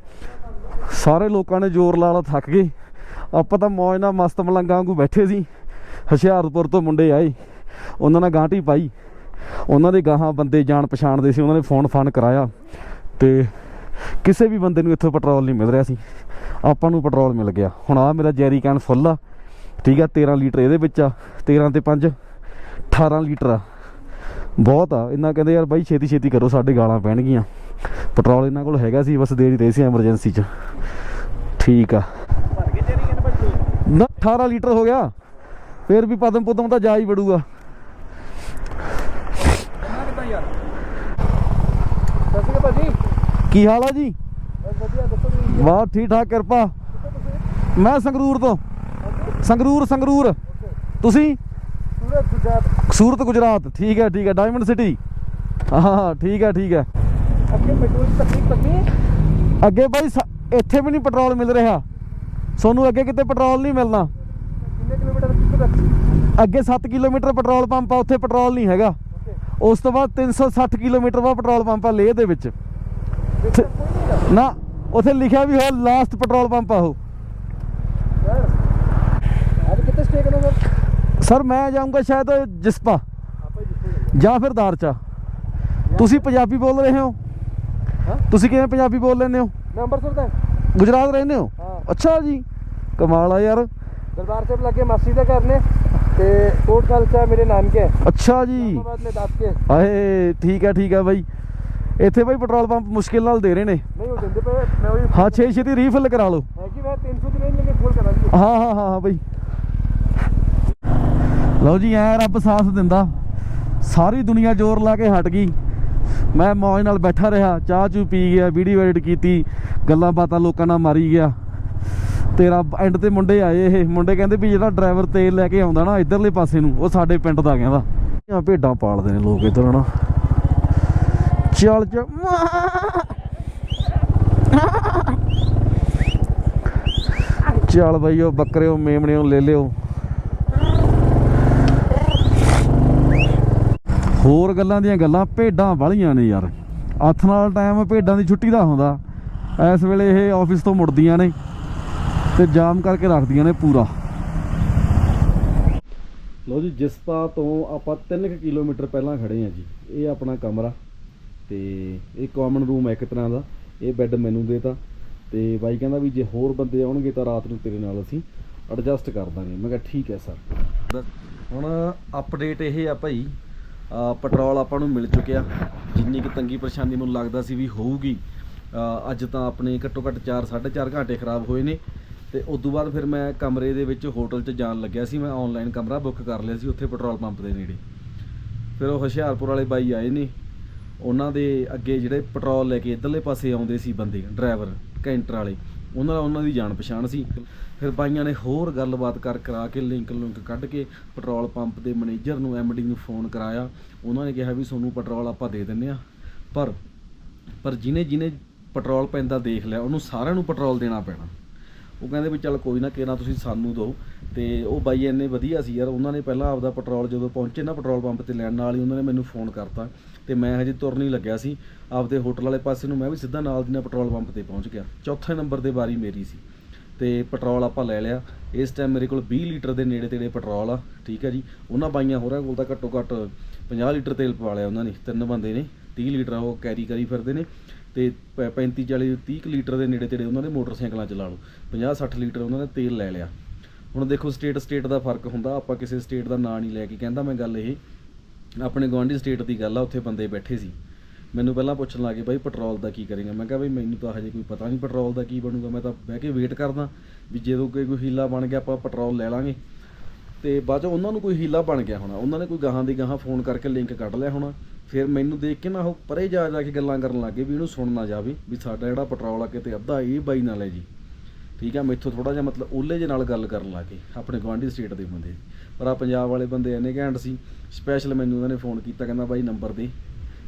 ਸਾਰੇ ਲੋਕਾਂ ਨੇ ਜ਼ੋਰ ਲਾ ਲਾ ਥੱਕ ਗਏ। ਆਪਾਂ ਤਾਂ ਮੌਜ ਨਾਲ ਮਸਤ ਮਲੰਗਾਂ ਵਾਂਗੂ ਬੈਠੇ ਸੀ। ਹੁਸ਼ਿਆਰਪੁਰ ਤੋਂ ਮੁੰਡੇ ਆਏ। ਉਹਨਾਂ ਨਾਲ ਗਾਂਟੀ ਪਾਈ। ਉਹਨਾਂ ਦੇ ਗਾਹਾਂ ਬੰਦੇ ਜਾਣ ਪਛਾਣਦੇ ਸੀ। ਉਹਨਾਂ ਨੇ ਫੋਨ ਫਾਨ ਕਰਾਇਆ। ਤੇ ਕਿਸੇ ਵੀ ਬੰਦੇ ਨੂੰ ਇੱਥੋਂ ਪੈਟਰੋਲ ਨਹੀਂ ਮਿਲ ਰਿਹਾ ਸੀ। ਆਪਾਂ ਨੂੰ ਪੈਟਰੋਲ ਮਿਲ ਗਿਆ। ਹੁਣ ਆ ਮੇਰਾ ਜੈਰੀ ਕੈਨ ਫੁੱਲ ਆ। ਠੀਕ ਆ 13 ਲੀਟਰ ਇਹਦੇ ਵਿੱਚ ਆ। 13 ਤੇ 5 18 ਲੀਟਰ ਆ। ਬਹੁਤ ਆ। ਇਹਨਾਂ ਕਹਿੰਦੇ ਯਾਰ ਬਾਈ ਛੇਤੀ ਛੇਤੀ ਕਰੋ ਸਾਡੇ ਗਾਲਾਂ ਪੈਣਗੀਆਂ। ਪੈਟਰੋਲ ਇਹਨਾਂ ਕੋਲ ਹੈਗਾ ਸੀ ਬਸ ਦੇ ਰਹੇ ਸੀ ਐਮਰਜੈਂਸੀ 'ਚ। ਠੀਕ ਆ। ਨਾ 18 ਲੀਟਰ ਹੋ ਗਿਆ। ਫੇਰ ਵੀ ਪਦਮ ਪੁਦਮ ਤਾਂ ਜਾ ਹੀ ਵੜੂਗਾ। ਕਿੰਨਾ ਕਿਦਾਂ ਯਾਰ? ਸਸੀ ਭਾਜੀ। ਕੀ ਹਾਲ ਆ ਜੀ? ਬਸ ਵਧੀਆ ਦੱਸੋ ਤੁਸੀਂ ਵਾਹ ਠੀਕ ਠਾਕ ਕਿਰਪਾ। ਮੈਂ ਸੰਗਰੂਰ ਤੋਂ। ਸੰਗਰੂਰ ਸੰਗਰੂਰ। ਤੁਸੀਂ? ਸੂਰਤ ਗੁਜਰਾਤ। ਸੂਰਤ ਗੁਜਰਾਤ ਠੀਕ ਹੈ ਠੀਕ ਹੈ। ਡਾਇਮੰਡ ਸਿਟੀ ਹਾਂ ਠੀਕ ਹੈ ਠੀਕ ਹੈ ਅੱਗੇ ਪੈਟਰੋਲ ਤਕਲੀਫ ਤਕਲੀਫ ਅੱਗੇ ਬਾਈ, ਸ- ਇੱਥੇ ਵੀ ਨਹੀਂ ਪੈਟਰੋਲ ਮਿਲ ਰਿਹਾ। ਤੁਹਾਨੂੰ ਅੱਗੇ ਕਿਤੇ ਪੈਟਰੋਲ ਨਹੀਂ ਮਿਲਣਾ। ਕਿੰਨੇ ਕਿਲੋਮੀਟਰ ਅੱਗੇ 7 ਕਿਲੋਮੀਟਰ ਪੈਟਰੋਲ ਪੰਪ ਆ, ਉੱਥੇ ਪੈਟਰੋਲ ਨਹੀਂ ਹੈਗਾ। ਉਸ ਤੋਂ ਬਾਅਦ 360 ਕਿਲੋਮੀਟਰ ਬਾਅਦ ਪੈਟਰੋਲ ਪੰਪ ਆ, ਲੇਹ ਦੇ ਵਿੱਚ। ਨਾ ਉਥੇ ਲਿਖਿਆ ਵੀ ਹੋਇਆ ਲਾਸਟ ਪੈਟਰੋਲ ਪੰਪ ਆ ਸਰ ਮੈਂ ਜਾਊਂਗਾ ਸ਼ਾਇਦ ਜਿਸਪਾ ਜਾਂ ਫਿਰ ਦਾਰਚਾ। ਤੁਸੀਂ ਪੰਜਾਬੀ ਬੋਲ ਰਹੇ ਹੋ? ਤੁਸੀਂ ਕਿਵੇਂ ਪੰਜਾਬੀ ਬੋਲ ਲੈਂਦੇ ਹੋ? ਮੈਂ ਅੰਮ੍ਰਿਤਸਰ ਦਾ ਗੁਜਰਾਤ ਰਹਿੰਦੇ ਹੋ? ਅੱਛਾ ਜੀ ਕਮਾਲ ਆ ਯਾਰ। ਦਰਬਾਰ ਸਾਹਿਬ ਲੱਗੇ ਮਾਸੀ ਦਾ ਘਰ ਤੇ ਕੋਟ ਖਾਲਸਾ ਮੇਰੇ ਨਾਨਕੇ। ਅੱਛਾ ਜੀ। ਆਏ ਠੀਕ ਹੈ ਠੀਕ ਹੈ ਬਾਈ। ਇੱਥੇ ਬਈ ਪੈਟਰੋਲ ਪੰਪ ਮੁਸ਼ਕਿਲ ਨਾਲ ਦੇ ਰਹੇ ਨੇ। ਨਹੀਂ ਉਹ ਦਿੰਦੇ ਪਏ ਮੈਂ ਉਹ ਹਾਂ 6 6 ਦੀ ਰੀਫਿਲ ਕਰਾ ਲਓ। ਹੈ ਕਿ ਮੈਂ 300 ਦੀ ਰੇਂਜ ਲੈ ਕੇ ਫੋਲ ਕਰਾਂਗੀ। ਹਾਂ ਹਾਂ ਹਾਂ ਹਾਂ ਬਈ। ਲਓ ਸਾਰੀ ਦੁਨੀਆ ਜ਼ੋਰ ਲਾ ਕੇ ਹਟ ਗਈ। ਮੈਂ ਮੌਜ ਨਾਲ ਬੈਠਾ ਰਿਹਾ। ਚਾਹ ਚੂ ਪੀ ਗਿਆ ਵੀਡੀਓ ਐਡਿਟ ਕੀਤੀ ਗੱਲਾਂ ਬਾਤਾਂ ਲੋਕਾਂ ਨਾਲ ਮਾਰੀ ਗਿਆ। ਤੇਰਾ ਐਂਡ ਤੇ ਮੁੰਡੇ ਆਏ ਇਹ। ਮੁੰਡੇ ਕਹਿੰਦੇ ਵੀ ਜਿਹੜਾ ਡਰਾਈਵਰ ਤੇਲ ਲੈ ਕੇ ਆਉਂਦਾ ਨਾ ਇਧਰਲੇ ਪਾਸੇ ਨੂੰ ਉਹ ਸਾਡੇ ਪਿੰਡ ਦਾ ਕਹਿੰਦਾ। ਆ ਭੇਡਾਂ ਪਾਲਦੇ ਨੇ ਲੋਕ ਇਧਰ ਨਾ ਚੱਲ ਚੱਲ ਚੱਲ ਬਈ ਉਹ ਬੱਕਰਿਓ ਮੇਮਣਿਓ ਲੈ ਲਿਓ। ਹੋਰ ਗੱਲਾਂ ਦੀਆਂ ਗੱਲਾਂ ਭੇਡਾਂ ਵਾਲੀਆਂ ਨੇ ਯਾਰ। ਹੱਥ ਨਾਲ ਟਾਈਮ ਭੇਡਾਂ ਦੀ ਛੁੱਟੀ ਦਾ ਹੁੰਦਾ। ਇਸ ਵੇਲੇ ਇਹ ਆਫਿਸ ਤੋਂ ਮੁੜਦੀਆਂ ਨੇ ਤੇ ਜਾਮ ਕਰਕੇ ਰੱਖਦੀਆਂ ਨੇ ਪੂਰਾ। ਲੋ ਜੀ ਜਿਸਪਾ ਤੋਂ ਆਪਾਂ 3 ਕਿਲੋਮੀਟਰ ਪਹਿਲਾਂ ਖੜੇ ਆ ਜੀ। ਇਹ ਆਪਣਾ ਕਮਰਾ। ਤੇ ਇਹ ਕਾਮਨ ਰੂਮ ਹੈ ਇੱਕ ਤਰ੍ਹਾਂ ਦਾ। ਇਹ ਬੈੱਡ ਮੈਨੂੰ ਦੇਤਾ ਤੇ। ਬਾਈ ਕਹਿੰਦਾ ਵੀ ਜੇ ਹੋਰ ਬੰਦੇ ਆਉਣਗੇ ਤਾਂ ਰਾਤ ਨੂੰ ਤੇਰੇ ਨਾਲ ਅਸੀਂ ਐਡਜਸਟ ਕਰ ਦਾਂਗੇ। ਮੈਂ ਕਿਹਾ ਠੀਕ ਹੈ ਸਰ ਹੁਣ ਅਪਡੇਟ ਇਹ ਆ ਭਾਈ ਪੈਟਰੋਲ ਆਪਾਂ ਨੂੰ ਮਿਲ ਚੁੱਕਿਆ। ਜਿੰਨੀ ਕਿ ਤੰਗੀ ਪਰੇਸ਼ਾਨੀ ਮੈਨੂੰ ਲੱਗਦਾ ਸੀ ਵੀ ਹੋਊਗੀ ਅੱਜ ਤਾਂ ਆਪਣੇ ਘੱਟੋ ਘੱਟ 4 4.5 ਘੰਟੇ ਖਰਾਬ ਹੋਏ ਨੇ। ਤੇ ਉਸ ਤੋਂ ਬਾਅਦ ਫਿਰ ਮੈਂ ਕਮਰੇ ਦੇ ਵਿੱਚ ਹੋਟਲ 'ਚ ਜਾਣ ਲੱਗਿਆ ਸੀ। ਮੈਂ ਆਨਲਾਈਨ ਕਮਰਾ ਬੁੱਕ ਕਰ ਲਿਆ ਸੀ, ਉੱਥੇ ਪੈਟਰੋਲ ਪੰਪ ਦੇ ਨੇੜੇ। ਫਿਰ ਉਹ ਹੁਸ਼ਿਆਰਪੁਰ ਵਾਲੇ ਬਾਈ ਆਏ ਨੇ। ਉਹਨਾਂ ਦੇ ਅੱਗੇ ਜਿਹੜੇ ਪੈਟਰੋਲ ਲੈ ਕੇ ਇਧਰਲੇ ਪਾਸੇ ਆਉਂਦੇ ਸੀ ਬੰਦੇ, ਡਰਾਈਵਰ, ਕੈਂਟਰ ਵਾਲੇ, ਉਹਨਾਂ ਨਾਲ ਉਹਨਾਂ ਦੀ ਜਾਣ ਪਛਾਣ ਸੀ। ਫਿਰ ਬਾਈਆਂ ਨੇ ਹੋਰ ਗੱਲਬਾਤ ਕਰ ਕਰਾ ਕੇ ਲਿੰਕ ਲੁੰਕ ਕੱਢ ਕੇ ਪੈਟਰੋਲ ਪੰਪ ਦੇ ਮੈਨੇਜਰ ਨੂੰ ਐਮਡੀ ਨੂੰ ਫੋਨ ਕਰਾਇਆ। ਉਹਨਾਂ ਨੇ ਕਿਹਾ ਵੀ ਤੁਹਾਨੂੰ ਪੈਟਰੋਲ ਆਪਾਂ ਦੇ ਦਿੰਨੇ ਆ ਪਰ ਪਰ ਜਿਹਨੇ ਜਿਹਨੇ ਪੈਟਰੋਲ ਪੈਂਦਾ ਦੇਖ ਲਿਆ, ਉਹਨੂੰ ਸਾਰਿਆਂ ਨੂੰ ਪੈਟਰੋਲ ਦੇਣਾ ਪੈਣਾ। ਉਹ ਕਹਿੰਦੇ ਵੀ ਚੱਲ ਕੋਈ ਨਾ, ਕਿਹੜਾ ਤੁਸੀਂ ਸਾਨੂੰ ਦਿਓ। ਤੇ ਉਹ ਬਾਈ ਇੰਨੇ ਵਧੀਆ ਸੀ ਯਾਰ, ਉਹਨਾਂ ਨੇ ਪਹਿਲਾਂ ਆਪਦਾ ਪੈਟਰੋਲ ਜਦੋਂ ਪਹੁੰਚੇ ਨਾ ਪੈਟਰੋਲ ਪੰਪ ਤੇ ਲੈਣ ਨਾਲ ਹੀ ਉਹਨਾਂ ਨੇ ਮੈਨੂੰ ਫੋਨ ਕਰਤਾ। ਤੇ ਮੈਂ ਹਜੇ ਤੁਰਨ ਹੀ ਲੱਗਿਆ ਸੀ। ਆਪਦੇ ਹੋਟਲ ਵਾਲੇ ਪਾਸੇ ਨੂੰ ਮੈਂ ਵੀ ਸਿੱਧਾ ਨਾਲ ਦੀ ਨਾਲ ਪੈਟਰੋਲ ਪੰਪ ਤੇ ਪਹੁੰਚ ਗਿਆ। ਚੌਥੇ ਨੰਬਰ ਤੇ ਵਾਰੀ ਮੇਰੀ ਸੀ। ਤੇ ਪੈਟਰੋਲ ਆਪਾਂ ਲੈ ਲਿਆ। ਇਸ ਟਾਈਮ ਮੇਰੇ ਕੋਲ 20 ਲੀਟਰ ਦੇ ਨੇੜੇ ਤੇੜੇ ਪੈਟਰੋਲ ਆ, ਠੀਕ ਹੈ ਜੀ। ਉਹਨਾਂ ਬਾਈਆਂ ਹੋਰਾਂ ਕੋਲ ਤਾਂ ਘੱਟੋ ਘੱਟ 50 ਲੀਟਰ ਤੇਲ ਪਵਾ ਲਿਆ ਉਹਨਾਂ ਨੇ। ਤਿੰਨ ਬੰਦੇ ਨੇ 30 ਲੀਟਰ ਉਹ ਕੈਰੀ ਕਰੀ ਫਿਰਦੇ ਨੇ। ਤੇ ਪ- 35 40 30 ਕੁ ਲੀਟਰ ਦੇ ਨੇੜੇ ਤੇੜੇ ਉਹਨਾਂ ਦੇ ਮੋਟਰਸਾਈਕਲਾਂ ਚਲਾ ਲਾ ਲਓ 50 60 ਲੀਟਰ ਉਹਨਾਂ ਨੇ ਤੇਲ ਲੈ ਲਿਆ। ਹੁਣ ਦੇਖੋ ਸਟੇਟ ਸਟੇਟ ਦਾ ਫ਼ਰਕ ਹੁੰਦਾ, ਆਪਾਂ ਕਿਸੇ ਸਟੇਟ ਦਾ ਨਾਂ ਨਹੀਂ ਲੈ ਕੇ ਕਹਿੰਦਾ, ਮੈਂ ਗੱਲ ਇਹ, ਆਪਣੇ ਗਵਾਂਢੀ ਸਟੇਟ ਦੀ ਗੱਲ ਆ, ਉੱਥੇ ਬੰਦੇ ਬੈਠੇ ਸੀ। ਮੈਨੂੰ ਪਹਿਲਾਂ ਪੁੱਛਣ ਲੱਗੇ ਬਾਈ, ਪੈਟਰੋਲ ਦਾ ਕੀ ਕਰੇਗਾ? ਮੈਂ ਕਿਹਾ, ਬਈ, ਮੈਨੂੰ ਤਾਂ ਹਜੇ ਕੋਈ ਪਤਾ ਨਹੀਂ ਪੈਟਰੋਲ ਦਾ ਕੀ ਬਣੂਗਾ, ਮੈਂ ਤਾਂ ਬਹਿ ਕੇ ਵੇਟ ਕਰਦਾ ਵੀ ਜਦੋਂ ਕੋਈ ਕੋਈ ਹੀਲਾ ਬਣ ਗਿਆ, ਆਪਾਂ ਪੈਟਰੋਲ ਲੈ ਲਾਂਗੇ। ਤੇ ਬਾਅਦ ਚੋਂ ਉਹਨਾਂ ਨੂੰ ਕੋਈ ਹੀਲਾ ਬਣ ਗਿਆ ਹੋਣਾ, ਉਹਨਾਂ ਨੇ ਕੋਈ ਗਾਹਾਂ ਦੀ ਗਾਹਾਂ ਫੋਨ ਕਰਕੇ ਲਿੰਕ ਕੱਢ ਲਿਆ ਹੋਣਾ ਫਿਰ ਮੈਨੂੰ ਦੇਖ ਕੇ ਨਾ ਉਹ ਪਰੇ ਜਾ ਜਾ ਕੇ ਗੱਲਾਂ ਕਰਨ ਲੱਗੇ ਵੀ ਇਹਨੂੰ ਸੁਣ ਨਾ ਜਾਵੇ, ਵੀ ਸਾਡਾ ਜਿਹੜਾ ਪੈਟਰੋਲ ਆ ਕਿਤੇ ਅੱਧਾ ਇਹ ਬਾਈ ਨਾਲ ਹੈ ਜੀ। ਠੀਕ ਆ, ਮੈਥੋਂ ਥੋੜਾ ਜਿਹਾ ਮਤਲਬ ਓਲੇ ਜੇ ਨਾਲ ਗੱਲ ਕਰਨ ਲੱਗੇ ਆਪਣੇ ਗਵਾਂਢੀ ਸਟੇਟ ਦੇ ਬੰਦੇ। ਪਰ ਆ ਪੰਜਾਬ ਵਾਲੇ ਬੰਦੇ ਇੰਨੇ ਘੈਂਟ ਸੀ ਸਪੈਸ਼ਲ ਮੈਨੂੰ ਉਹਨਾਂ ਨੇ ਫੋਨ ਕੀਤਾ, ਕਹਿੰਦਾ ਬਾਈ ਨੰਬਰ ਦੇ,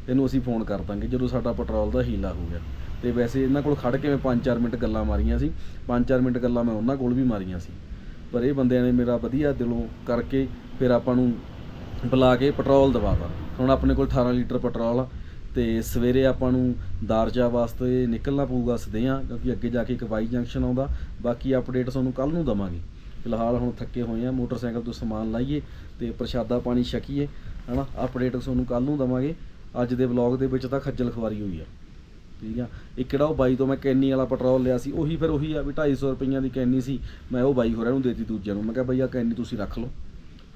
ਤੈਨੂੰ ਅਸੀਂ ਫੋਨ ਕਰ ਦਾਂਗੇ, ਜਦੋਂ ਸਾਡਾ ਪੈਟਰੋਲ ਦਾ ਹੀਲਾ ਹੋ ਗਿਆ। ਤੇ ਵੈਸੇ ਇਹਨਾਂ ਕੋਲ ਖੜ ਕੇ ਮੈਂ 5-4 ਮਿੰਟ ਗੱਲਾਂ ਮਾਰੀਆਂ ਸੀ 5-4 ਮਿੰਟ ਗੱਲਾਂ ਮੈਂ ਉਹਨਾਂ ਕੋਲ ਵੀ ਮਾਰੀਆਂ ਸੀ। ਪਰ ਇਹ ਬੰਦਿਆਂ ਨੇ ਮੇਰਾ ਵਧੀਆ ਦਿਲੋਂ ਕਰਕੇ ਫਿਰ ਆਪਾਂ ਨੂੰ ਬੁਲਾ ਕੇ ਪੈਟਰੋਲ ਦਵਾਤਾ। ਹੁਣ ਆਪਣੇ ਕੋਲ 18 ਲੀਟਰ ਪੈਟਰੋਲ ਆ ਤੇ ਸਵੇਰੇ ਆਪਾਂ ਨੂੰ ਦਾਰਜਾ ਵਾਸਤੇ ਨਿਕਲਣਾ ਪਊਗਾ ਸਦਿਆਂ ਕਿਉਂਕਿ ਅੱਗੇ ਜਾ ਕੇ ਇੱਕ ਵਾਈ ਜੰਕਸ਼ਨ ਆਉਂਦਾ। ਬਾਕੀ ਅਪਡੇਟ ਤੁਹਾਨੂੰ ਕੱਲ ਨੂੰ ਦਵਾਂਗੇ। ਫਿਲਹਾਲ ਹੁਣ ਥੱਕੇ ਹੋਏ ਆ, ਮੋਟਰਸਾਈਕਲ ਤੋਂ ਸਮਾਨ ਲਾਈਏ ਤੇ ਪ੍ਰਸ਼ਾਦਾ ਪਾਣੀ ਛਕੀਏ, ਹਨਾ? ਅਪਡੇਟ ਤੁਹਾਨੂੰ ਕੱਲ ਨੂੰ ਦਵਾਂਗੇ। ਅੱਜ ਦੇ ਵਲੌਗ ਦੇ ਵਿੱਚ ਤਾਂ ਖੱਜਲ ਖਵਾਰੀ ਹੋਈ ਆ। ਠੀਕ ਆ? ਇੱਕ ਕਿਹੜਾ ਉਹ ਬਾਈ ਤੋਂ ਮੈਂ ਕੈਨੀ ਵਾਲਾ ਪੈਟਰੋਲ ਲਿਆ ਸੀ, ਉਹੀ ਫਿਰ ਉਹੀ ਆ ਵੀ 250 ਰੁਪਈਆਂ ਦੀ ਕੈਨੀ ਸੀ। ਮੈਂ ਉਹ ਬਾਈ ਹੋਰਾਂ ਨੂੰ ਦੇਤੀ ਦੂਜਿਆਂ ਨੂੰ। ਮੈਂ ਕਿਹਾ ਬਈ ਆ ਕੈਨੀ ਤੁਸੀਂ ਰੱਖ ਲਓ।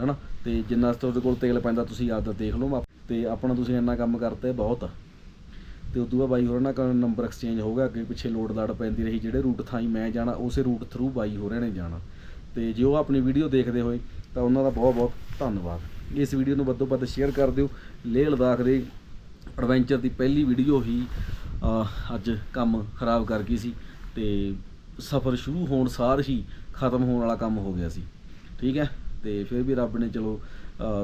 ਹਨਾ? ਤੇ ਜਿੰਨਾ ਤੁਹਾਡੇ ਕੋਲ ਤੇਲ ਪੈਂਦਾ, ਤੁਸੀਂ ਆਪਦਾ ਦੇਖ ਲਓ ਤੇ ਆਪਣਾ ਤੁਸੀਂ ਇੰਨਾ ਕੰਮ ਕਰਤੇ ਬਹੁਤ। ਆ ਤੇ ਉਦੋਂ ਬਾਅਦ ਬਾਈ ਹੋਰਾਂ ਨਾਲ ਨੰਬਰ ਐਕਸਚੇਂਜ ਹੋ ਗਿਆ, ਅੱਗੇ ਪਿੱਛੇ ਲੋਡ ਲਾੜ ਪੈਂਦੀ ਰਹੀ, ਜਿਹੜੇ ਰੂਟ ਥਾਈ ਮੈਂ ਜਾਣਾ, ਉਸੇ ਰੂਟ ਥਰੂ ਬਾਈ ਹੋਰਾਂ ਨੇ ਜਾਣਾ। ਤੇ ਜੇ ਉਹ ਆਪਣੀ ਵੀਡੀਓ ਦੇਖਦੇ ਹੋਏ, ਤਾਂ ਉਹਨਾਂ ਦਾ ਬਹੁਤ ਬਹੁਤ ਧੰਨਵਾਦ। ਇਸ ਵੀਡੀਓ ਨੂੰ ਵੱਧੋ ਵੱਧ ਸ਼ੇਅਰ ਕਰ ਦਿਓ। ਲੇਹ ਲਦਾਖ ਦੇ ਐਡਵੈਂਚਰ ਦੀ ਪਹਿਲੀ ਵੀਡੀਓ ਹੀ ਅੱਜ ਕੰਮ ਖਰਾਬ ਕਰ ਗਈ ਸੀ। ਤੇ ਸਫ਼ਰ ਸ਼ੁਰੂ ਹੋਣ ਸਾਰ ਹੀ ਖਤਮ ਹੋਣ ਵਾਲਾ ਕੰਮ ਹੋ ਗਿਆ ਸੀ। ਠੀਕ ਹੈ? ਤੇ ਫਿਰ ਵੀ ਰੱਬ ਨੇ ਚਲੋ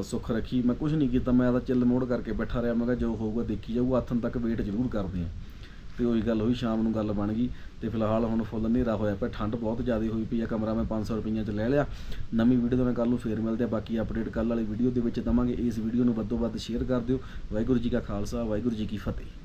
ਸੁੱਖ ਰੱਖੀ। ਮੈਂ ਕੁਝ ਨਹੀਂ ਕੀਤਾ, ਮੈਂ ਤਾਂ ਚਿੱਲ ਮੋੜ ਕਰਕੇ ਬੈਠਾ ਰਿਹਾ। ਮੈਂ ਕਿਹਾ ਜੋ ਹੋਊਗਾ ਦੇਖੀ ਜਾਊਗਾ ਹੱਥਨ ਤੱਕ ਵੇਟ ਜ਼ਰੂਰ ਕਰਦੇ ਆ ਤੇ ਉਹੀ ਗੱਲ ਹੋਈ, ਸ਼ਾਮ ਨੂੰ ਗੱਲ ਬਣ ਗਈ। ਤੇ ਫਿਲਹਾਲ ਹੁਣ ਫੁੱਲ ਹਨੇਰਾ ਹੋਇਆ ਪਿਆ, ਠੰਡ ਬਹੁਤ ਜ਼ਿਆਦਾ ਹੋਈ ਪਈ ਆ। ਕਮਰਾ ਮੈਂ 500 ਰੁਪਈਆਂ 'ਚ ਲੈ ਲਿਆ। ਨਵੀਂ ਵੀਡੀਓ ਤਾਂ ਮੈਂ ਕੱਲ ਨੂੰ ਫੇਰ ਮਿਲਦੇ ਆ ਬਾਕੀ ਅਪਡੇਟ ਕੱਲ ਵਾਲੀ ਵੀਡੀਓ ਦੇ ਵਿੱਚ ਦਵਾਂਗੇ। ਇਸ ਵੀਡੀਓ ਨੂੰ ਵੱਧੋ ਵੱਧ ਸ਼ੇਅਰ ਕਰ ਦਿਓ। ਵਾਹਿਗੁਰੂ ਜੀ ਕਾ ਖਾਲਸਾ, ਵਾਹਿਗੁਰੂ ਜੀ ਕੀ ਫਤਿਹ।